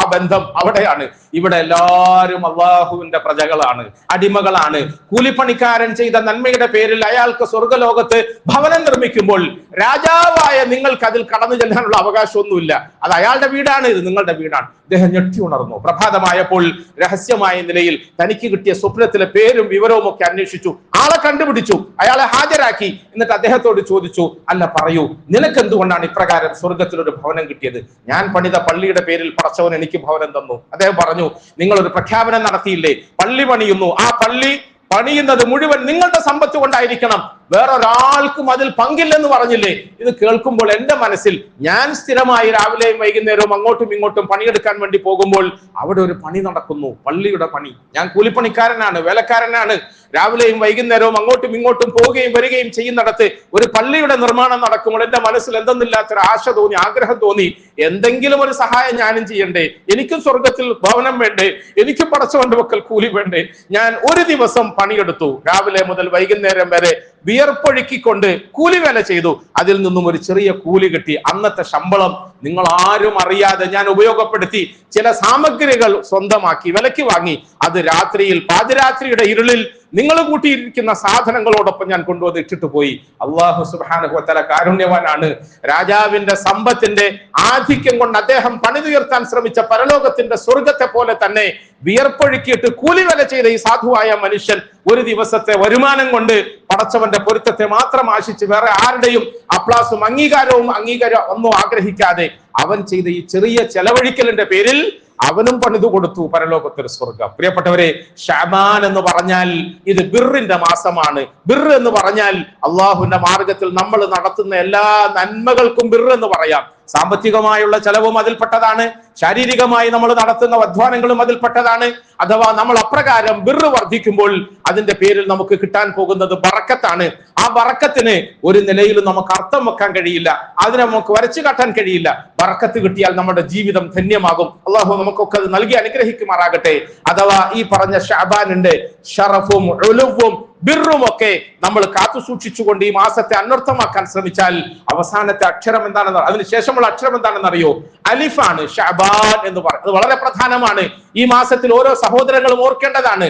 ആ ബന്ധം അവിടെയാണ്. ഇവിടെ എല്ലാവരും അള്ളാഹുവിന്റെ പ്രജകളാണ് അടിമകളാണ്. കൂലിപ്പണിക്കാരൻ ചെയ്ത നന്മയുടെ പേരിൽ അയാൾക്ക് സ്വർഗലോകത്ത് ഭവനം നിർമ്മിക്കുമ്പോൾ രാജാവായ നിങ്ങൾക്ക് അതിൽ കടന്നു ചെല്ലാനുള്ള അവകാശമൊന്നുമില്ല. അത് അയാളുടെ വീടാണ് ഇത് നിങ്ങളുടെ വീടാണ്. അദ്ദേഹം ഞെട്ടി ഉണർന്നു. പ്രഭാതമായപ്പോൾ രഹസ്യമായ നിലയിൽ തനിക്ക് കിട്ടിയ സ്വപ്നത്തിലെ പേരും വിവരവും ഒക്കെ അന്വേഷിച്ചു. ആളെ കണ്ടുപിടിച്ചു. അയാളെ ഹാജരാക്കി. എന്നിട്ട് അദ്ദേഹത്തോട് ചോദിച്ചു അല്ല പറയൂ നിനക്ക് എന്തുകൊണ്ടാണ് ഇപ്രകാരം സ്വർഗത്തിൽ ഒരു ഭവനം കിട്ടിയത്. ഞാൻ പണിത പള്ളിയുടെ പേരിൽ പടച്ചവൻ എനിക്ക് ഭവനം തന്നു. അദ്ദേഹം പറഞ്ഞു നിങ്ങൾ ഒരു പ്രഖ്യാപനം നടത്തിയില്ലേ? പള്ളി പണിയുന്നു. ആ പള്ളി പണിയുന്നത് മുഴുവൻ നിങ്ങളുടെ സമ്പത്ത് കൊണ്ടായിരിക്കണം. വേറൊരാൾക്കും അതിൽ പങ്കില്ലെന്ന് പറഞ്ഞില്ലേ? ഇത് കേൾക്കുമ്പോൾ എന്റെ മനസ്സിൽ ഞാൻ സ്ഥിരമായി രാവിലെയും വൈകുന്നേരവും അങ്ങോട്ടും ഇങ്ങോട്ടും പണിയെടുക്കാൻ വേണ്ടി പോകുമ്പോൾ അവിടെ ഒരു പണി നടക്കുന്നു. പള്ളിയുടെ പണി. ഞാൻ കൂലിപ്പണിക്കാരനാണ് വേലക്കാരനാണ്. രാവിലെയും വൈകുന്നേരവും അങ്ങോട്ടും ഇങ്ങോട്ടും പോവുകയും വരികയും ചെയ്യുന്നിടത്ത് ഒരു പള്ളിയുടെ നിർമ്മാണം നടക്കുമ്പോൾ എന്റെ മനസ്സിൽ എന്തെന്നില്ലാത്തൊരു ആശ തോന്നി ആഗ്രഹം തോന്നി. എന്തെങ്കിലും ഒരു സഹായം ഞാനും ചെയ്യണ്ടേ? എനിക്കും സ്വർഗത്തിൽ ഭവനം വേണ്ടേ? എനിക്കും പടച്ചുകൊണ്ട് വെക്കൽ കൂലി വേണ്ടേ? ഞാൻ ഒരു ദിവസം പണിയെടുത്തു. രാവിലെ മുതൽ വൈകുന്നേരം വരെ വിയർപ്പൊഴുക്കിക്കൊണ്ട് കൂലി വേല ചെയ്തു. അതിൽ നിന്നും ഒരു ചെറിയ കൂലി കിട്ടി. അന്നത്തെ ശമ്പളം നിങ്ങൾ ആരും അറിയാതെ ഞാൻ ഉപയോഗപ്പെടുത്തി. ചില സാമഗ്രികൾ സ്വന്തമാക്കി വിലക്ക് വാങ്ങി. അത് രാത്രിയിൽ പാതിരാത്രിയുടെ ഇരുളിൽ നിങ്ങൾ കൂട്ടിയിരിക്കുന്ന സാധനങ്ങളോടൊപ്പം ഞാൻ കൊണ്ടുവന്ന് ഇട്ടിട്ട് പോയി. അള്ളാഹു സുബാനുഭവത്തല കാരുണ്യവാനാണ്. രാജാവിന്റെ സമ്പത്തിന്റെ ആധിക്യം കൊണ്ട് അദ്ദേഹം പണിതുയർത്താൻ ശ്രമിച്ച പരലോകത്തിന്റെ സ്വർഗത്തെ പോലെ തന്നെ വിയർപ്പൊഴുക്കിയിട്ട് കൂലി വില ചെയ്ത ഈ സാധുവായ മനുഷ്യൻ ഒരു ദിവസത്തെ വരുമാനം കൊണ്ട് പടച്ചവന്റെ പൊരുത്തത്തെ മാത്രം ആശിച്ച് വേറെ ആരുടെയും അപ്ലാസും അംഗീകാരവും അംഗീകാരം ഒന്നും ആഗ്രഹിക്കാതെ അവൻ ചെയ്ത ഈ ചെറിയ ചെലവഴിക്കലിന്റെ പേരിൽ അവനും പണിതു കൊടുത്തു പരലോകത്തൊരു സ്വർഗം പ്രിയപ്പെട്ടവരെ ഷാബാൻ എന്ന് പറഞ്ഞാൽ ഇത് ബിറിന്റെ മാസമാണ്. ബിർ എന്ന് പറഞ്ഞാൽ അള്ളാഹുവിന്റെ മാർഗത്തിൽ നമ്മൾ നടത്തുന്ന എല്ലാ നന്മകൾക്കും ബിർ എന്ന് പറയാം. സാമ്പത്തികമായുള്ള ചെലവും അതിൽപ്പെട്ടതാണ്. ശാരീരികമായി നമ്മൾ നടത്തുന്ന അധ്വാനങ്ങളും അതിൽപ്പെട്ടതാണ്. അഥവാ നമ്മൾ അപ്രകാരം ബിറ് വർദ്ധിക്കുമ്പോൾ അതിന്റെ പേരിൽ നമുക്ക് കിട്ടാൻ പോകുന്നത് ബറക്കത്താണ്. ആ ബറക്കത്തിന് ഒരു നിലയിലും നമുക്ക് അർത്ഥം വെക്കാൻ കഴിയില്ല. അതിനെ നമുക്ക് വരച്ചു കാട്ടാൻ കഴിയില്ല. ബറക്കത്ത് കിട്ടിയാൽ നമ്മുടെ ജീവിതം ധന്യമാകും. അള്ളാഹു നമുക്കൊക്കെ അത് നൽകി അനുഗ്രഹിക്കുമാറാകട്ടെ. അഥവാ ഈ പറഞ്ഞ ഷാബാനിന്റെ ഷറഫും ഒലുവും ബിറും ഒക്കെ നമ്മൾ കാത്തു സൂക്ഷിച്ചുകൊണ്ട് ഈ മാസത്തെ അനർത്ഥമാക്കാൻ ശ്രമിച്ചാൽ അവസാനത്തെ അക്ഷരം എന്താണെന്ന് അതിനുശേഷമുള്ള അക്ഷരം എന്താണെന്ന് അറിയോ അലിഫാണ് ഷാബാൻ എന്ന് പറയുന്നത് അത് വളരെ പ്രധാനമാണ്. ഈ മാസത്തിൽ ഓരോ സഹോദരങ്ങളും ഓർക്കേണ്ടതാണ്.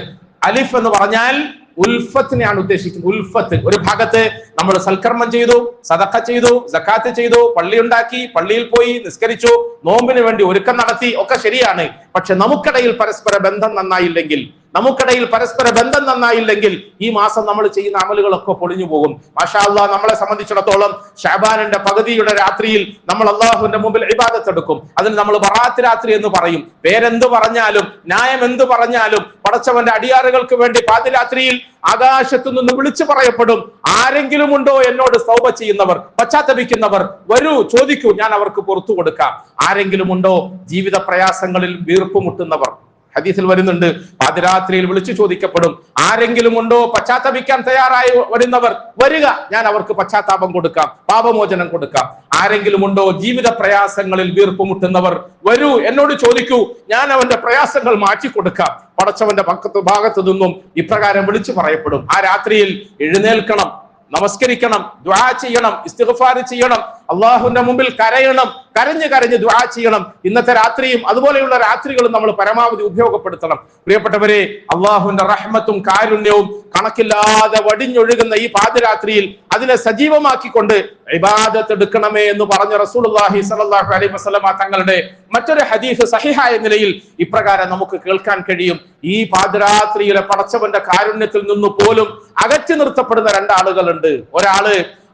അലിഫ് എന്ന് പറഞ്ഞാൽ ഉൽഫത്തിനെയാണ് ഉദ്ദേശിക്കുന്നത്. ഉൽഫത്ത്. ഒരു ഭാഗത്ത് നമ്മൾ സൽക്കർമ്മം ചെയ്തു സദക്ക ചെയ്തു സക്കാത്ത് ചെയ്തു പള്ളി ഉണ്ടാക്കി പള്ളിയിൽ പോയി നിസ്കരിച്ചു നോമ്പിന് വേണ്ടി ഒരുക്കം നടത്തി ഒക്കെ ശരിയാണ്. പക്ഷെ നമുക്കിടയിൽ പരസ്പര ബന്ധം നന്നായില്ലെങ്കിൽ നമുക്കിടയിൽ പരസ്പര ബന്ധം നന്നായില്ലെങ്കിൽ ഈ മാസം നമ്മൾ ചെയ്യുന്ന അമലുകളൊക്കെ പൊളിഞ്ഞു പോകും. മാഷാ അള്ളാ നമ്മളെ സംബന്ധിച്ചിടത്തോളം ഷാബാനിന്റെ പകുതിയുടെ രാത്രിയിൽ നമ്മൾ അള്ളാഹുവിന്റെ മുമ്പിൽ ഇബാദത്തെടുക്കും അതിന് നമ്മൾ ബറാത്ത് രാത്രി എന്ന് പറയും. പേരെന്ത് പറഞ്ഞാലും ന്യായം എന്ത് പറഞ്ഞാലും പടച്ചവന്റെ അടിയാറുകൾക്ക് വേണ്ടി പാതിരാത്രിയിൽ ആകാശത്തു നിന്ന് വിളിച്ചു പറയപ്പെടും. ആരെങ്കിലും ഉണ്ടോ എന്നോട് സൗബ ചെയ്യുന്നവർ പശ്ചാത്തപിക്കുന്നവർ വരൂ ചോദിക്കൂ ഞാൻ അവർക്ക് പുറത്തു കൊടുക്കാം. ആരെങ്കിലും ഉണ്ടോ ജീവിത പ്രയാസങ്ങളിൽ വീർപ്പുമുട്ടുന്നവർ ഹദീസിൽ വരുന്നുണ്ട് പാതിരാത്രിയിൽ വിളിച്ചു ചോദിക്കപ്പെടും ആരെങ്കിലും ഉണ്ടോ പശ്ചാത്തപിക്കാൻ തയ്യാറായി വരുന്നവർ വരിക ഞാൻ അവർക്ക് പശ്ചാത്താപം കൊടുക്കാം പാപമോചനം കൊടുക്കാം. ആരെങ്കിലും ഉണ്ടോ ജീവിത പ്രയാസങ്ങളിൽ വീർപ്പുമുട്ടുന്നവർ വരൂ എന്നോട് ചോദിക്കൂ ഞാൻ അവന്റെ പ്രയാസങ്ങൾ മാറ്റി കൊടുക്കാം. പടച്ചവന്റെ പക്കത്ത് ഭാഗത്തു നിന്നും ഇപ്രകാരം വിളിച്ചു പറയപ്പെടും. ആ രാത്രിയിൽ എഴുന്നേൽക്കണം നമസ്കരിക്കണം ദ്വാ ചെയ്യണം ഇസ്തിഗ്ഫാർ ചെയ്യണം അള്ളാഹുവിന്റെ മുമ്പിൽ കരയണം കരഞ്ഞു കരഞ്ഞ് ദ്വാ ചെയ്യണം. ഇന്നത്തെ രാത്രിയും അതുപോലെയുള്ള രാത്രികളും നമ്മൾ പരമാവധി ഉപയോഗപ്പെടുത്തണം. പ്രിയപ്പെട്ടവരെ അള്ളാഹുവിന്റെ റഹ്മത്തും കാരുണ്യവും കണക്കില്ലാതെ വടിഞ്ഞൊഴുകുന്ന ഈ പാതിരാത്രിയിൽ അതിനെ സജീവമാക്കിക്കൊണ്ട് ഇബാദത്ത് എടുക്കണമേ എന്ന് പറഞ്ഞ റസൂലുള്ളാഹി സലാഹു അലൈഹി വസല്ലമ തങ്ങളുടെ മറ്റൊരു ഹദീഫ് സഹിഹായ നിലയിൽ ഇപ്രകാരം നമുക്ക് കേൾക്കാൻ കഴിയും. ഈ പാതിരാത്രിയിലെ പടച്ചവന്റെ കാരുണ്യത്തിൽ നിന്ന് പോലും അകറ്റി നിർത്തപ്പെടുന്ന രണ്ടാളുകളുണ്ട്. ഒരാൾ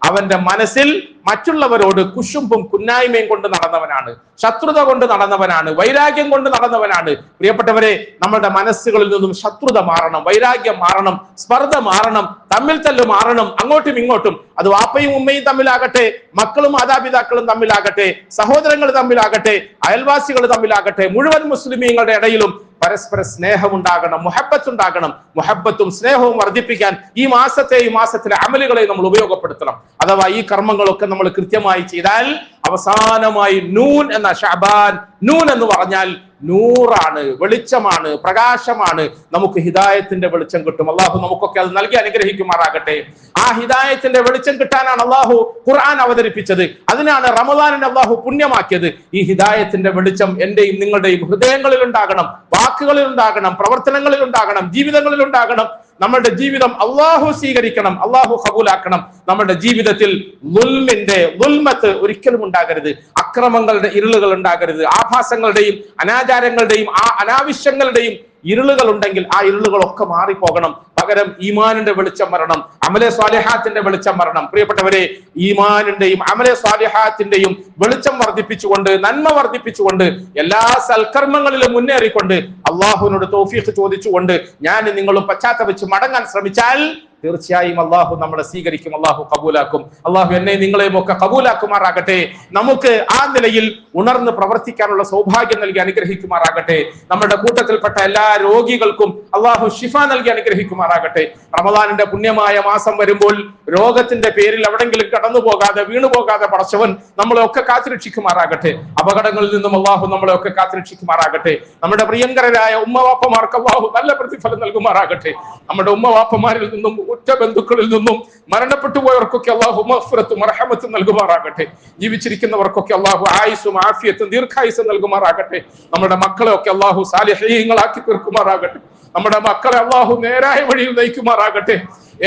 അവന്റെ മനസ്സിൽ മറ്റുള്ളവരോട് കുശുമ്പും കുന്നായ്മയും കൊണ്ട് നടന്നവനാണ്. ശത്രുത കൊണ്ട് നടന്നവനാണ്. വൈരാഗ്യം കൊണ്ട് നടന്നവനാണ്. പ്രിയപ്പെട്ടവരെ നമ്മളുടെ മനസ്സുകളിൽ നിന്നും ശത്രുത മാറണം വൈരാഗ്യം മാറണം സ്പർദ്ധ മാറണം തമ്മിൽ തല്ല് മാറണം അങ്ങോട്ടും ഇങ്ങോട്ടും. അത് വാപ്പയും ഉമ്മയും തമ്മിലാകട്ടെ മക്കളും മാതാപിതാക്കളും തമ്മിലാകട്ടെ സഹോദരങ്ങൾ തമ്മിലാകട്ടെ അയൽവാസികൾ തമ്മിലാകട്ടെ മുഴുവൻ മുസ്ലിമീങ്ങളുടെ ഇടയിലും പരസ്പര സ്നേഹം ഉണ്ടാകണം മുഹബത്ത് ഉണ്ടാകണം. മുഹബത്തും സ്നേഹവും വർദ്ധിപ്പിക്കാൻ ഈ മാസത്തെ ഈ മാസത്തിലെ അമലുകളെ നമ്മൾ ഉപയോഗപ്പെടുത്തണം. അഥവാ ഈ കർമ്മങ്ങളൊക്കെ നമ്മൾ കൃത്യമായി ചെയ്താൽ അവസാനമായി നൂൻ എന്ന ഷാബാൻ നൂൻ എന്ന് പറഞ്ഞാൽ നൂറാണ് വെളിച്ചമാണ് പ്രകാശമാണ്. നമുക്ക് ഹിദായത്തിന്റെ വെളിച്ചം കിട്ടും. അള്ളാഹു നമുക്കൊക്കെ അത് നൽകി അനുഗ്രഹിക്കുമാറാകട്ടെ. ആ ഹിദായത്തിന്റെ വെളിച്ചം കിട്ടാനാണ് അള്ളാഹു ഖുർആൻ അവതരിപ്പിച്ചത്. അതിനാണ് റമദാനിനെ അള്ളാഹു പുണ്യമാക്കിയത്. ഈ ഹിദായത്തിന്റെ വെളിച്ചം എന്റെയും നിങ്ങളുടെയും ഹൃദയങ്ങളിൽ ഉണ്ടാകണം വാക്കുകളിൽ ഉണ്ടാകണം പ്രവർത്തനങ്ങളിൽ ഉണ്ടാകണം ജീവിതങ്ങളിൽ ഉണ്ടാകണം. നമ്മളുടെ ജീവിതം അള്ളാഹു സ്വീകരിക്കണം അള്ളാഹു കബൂലാക്കണം നമ്മളുടെ ജീവിതത്തിൽ ലുൽമിന്റെ ലുൽമത്ത് ഒരിക്കലും ഉണ്ടാകരുത്. അക്രമങ്ങളുടെ ഇരുളുകൾ ഉണ്ടാകരുത്. ആഭാസങ്ങളുടെയും അനാചാരങ്ങളുടെയും ആ അനാവശ്യങ്ങളുടെയും ഇരുളുകൾ ഉണ്ടെങ്കിൽ ആ ഇരുളുകളൊക്കെ മാറിപ്പോകണം. പകരം ഈമാനിന്റെ വെളിച്ചം വരണം. അമലെ സ്വാലിഹാത്തിന്റെ വെളിച്ചം വരണം. പ്രിയപ്പെട്ടവരെ ഈമാനിന്റെയും അമലെ സ്വാലിഹാത്തിന്റെയും വെളിച്ചം വർദ്ധിപ്പിച്ചുകൊണ്ട് നന്മ വർദ്ധിപ്പിച്ചുകൊണ്ട് എല്ലാ സൽക്കർമ്മങ്ങളിലും മുന്നേറിക്കൊണ്ട് അള്ളാഹുവിനോട് തോഫീഖ് ചോദിച്ചുകൊണ്ട് ഞാൻ നിങ്ങളും പശ്ചാത്തപിച്ച് മടങ്ങാൻ ശ്രമിച്ചാൽ തീർച്ചയായും അള്ളാഹു നമ്മളെ സ്വീകരിക്കും അള്ളാഹു കബൂലാക്കും. അള്ളാഹു എന്നെ നിങ്ങളെയും ഒക്കെ കബൂലാക്കുമാറാകട്ടെ. നമുക്ക് ആ നിലയിൽ ഉണർന്ന് പ്രവർത്തിക്കാനുള്ള സൗഭാഗ്യം നൽകി അനുഗ്രഹിക്കുമാറാകട്ടെ. നമ്മുടെ കൂട്ടത്തിൽപ്പെട്ട എല്ലാ രോഗികൾക്കും അള്ളാഹു ഷിഫ നൽകി അനുഗ്രഹിക്കുമാറാകട്ടെ. റമദാനിന്റെ പുണ്യമായ മാസം വരുമ്പോൾ രോഗത്തിന്റെ പേരിൽ എവിടെങ്കിലും കടന്നു പോകാതെ വീണു പോകാതെ പടച്ചവൻ നമ്മളെ ഒക്കെ കാത്തുരക്ഷിക്കുമാറാകട്ടെ. അപകടങ്ങളിൽ നിന്നും അള്ളാഹു നമ്മളെ ഒക്കെ കാത്തുരക്ഷിക്കുമാറാകട്ടെ. നമ്മുടെ പ്രിയങ്കരരായ ഉമ്മവാപ്പമാർക്ക് അള്ളാഹു നല്ല പ്രതിഫലം നൽകുമാറാകട്ടെ. നമ്മുടെ ഉമ്മവാപ്പമാരിൽ നിന്നും ഉറ്റ ബന്ധുക്കളിൽ നിന്നും മരണപ്പെട്ടു പോയവർക്കൊക്കെ അള്ളാഹു മഫ്രത്തും അർഹമത്തും നൽകുമാറാകട്ടെ. ജീവിച്ചിരിക്കുന്നവർക്കൊക്കെ അള്ളാഹു ആയുസും ആഫിയത്തും ദീർഘായുസും നൽകുമാറാകട്ടെ. നമ്മുടെ മക്കളെ ഒക്കെ അള്ളാഹു സാലിഹീങ്ങളാക്കി തീർക്കുമാറാകട്ടെ. നമ്മുടെ മക്കളെ അള്ളാഹു നേരായ വഴിയിൽ നയിക്കുമാറാകട്ടെ.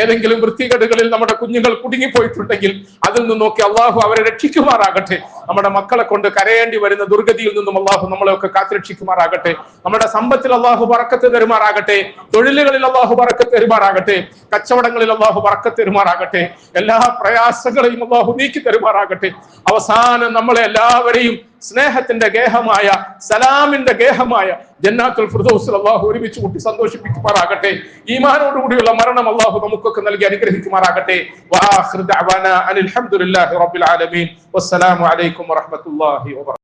ഏതെങ്കിലും വൃത്തികേടുകളിൽ നമ്മുടെ കുഞ്ഞുങ്ങൾ കുടുങ്ങിപ്പോയിട്ടുണ്ടെങ്കിൽ അതിൽ നോക്കി അള്ളാഹു അവരെ രക്ഷിക്കുമാറാകട്ടെ. നമ്മുടെ മക്കളെ കൊണ്ട് കരയേണ്ടി വരുന്ന ദുർഗതിയിൽ നിന്നും അള്ളാഹു നമ്മളെയൊക്കെ കാത്തുരക്ഷിക്കുമാറാകട്ടെ. നമ്മുടെ സമ്പത്തിൽ അള്ളാഹു പറക്കത്ത് തരുമാറാകട്ടെ. തൊഴിലുകളിൽ അള്ളാഹു പറക്കത്ത് തരുമാറാകട്ടെ. കച്ചവടങ്ങളിൽ അള്ളാഹു പറക്കത്ത് തരുമാറാകട്ടെ. എല്ലാ പ്രയാസങ്ങളെയും അള്ളാഹു നീക്കി തരുമാറാകട്ടെ. അവസാനം നമ്മളെ എല്ലാവരെയും സ്നേഹത്തിന്റെ ഗേഹമായ സലാമിന്റെ ഗേഹമായ ജന്നാത്തുൽ ഫിർദൗസിൽ അള്ളാഹു ഒരുമിച്ച് കൂട്ടി സന്തോഷിപ്പിക്കുമാറാകട്ടെ. ഈമാനോടുകൂടിയുള്ള മരണം അള്ളാഹു നമുക്കൊക്കെ നൽകി അനുഗ്രഹിക്കുമാറാകട്ടെ വആഖിറു ദഅവാന അനിൽ ഹംദുലില്ലാഹി റബ്ബിൽ ആലമീൻ വസ്സലാമു അലൈക്കും വറഹ്മത്തുള്ളാഹി വബറകാതുഹു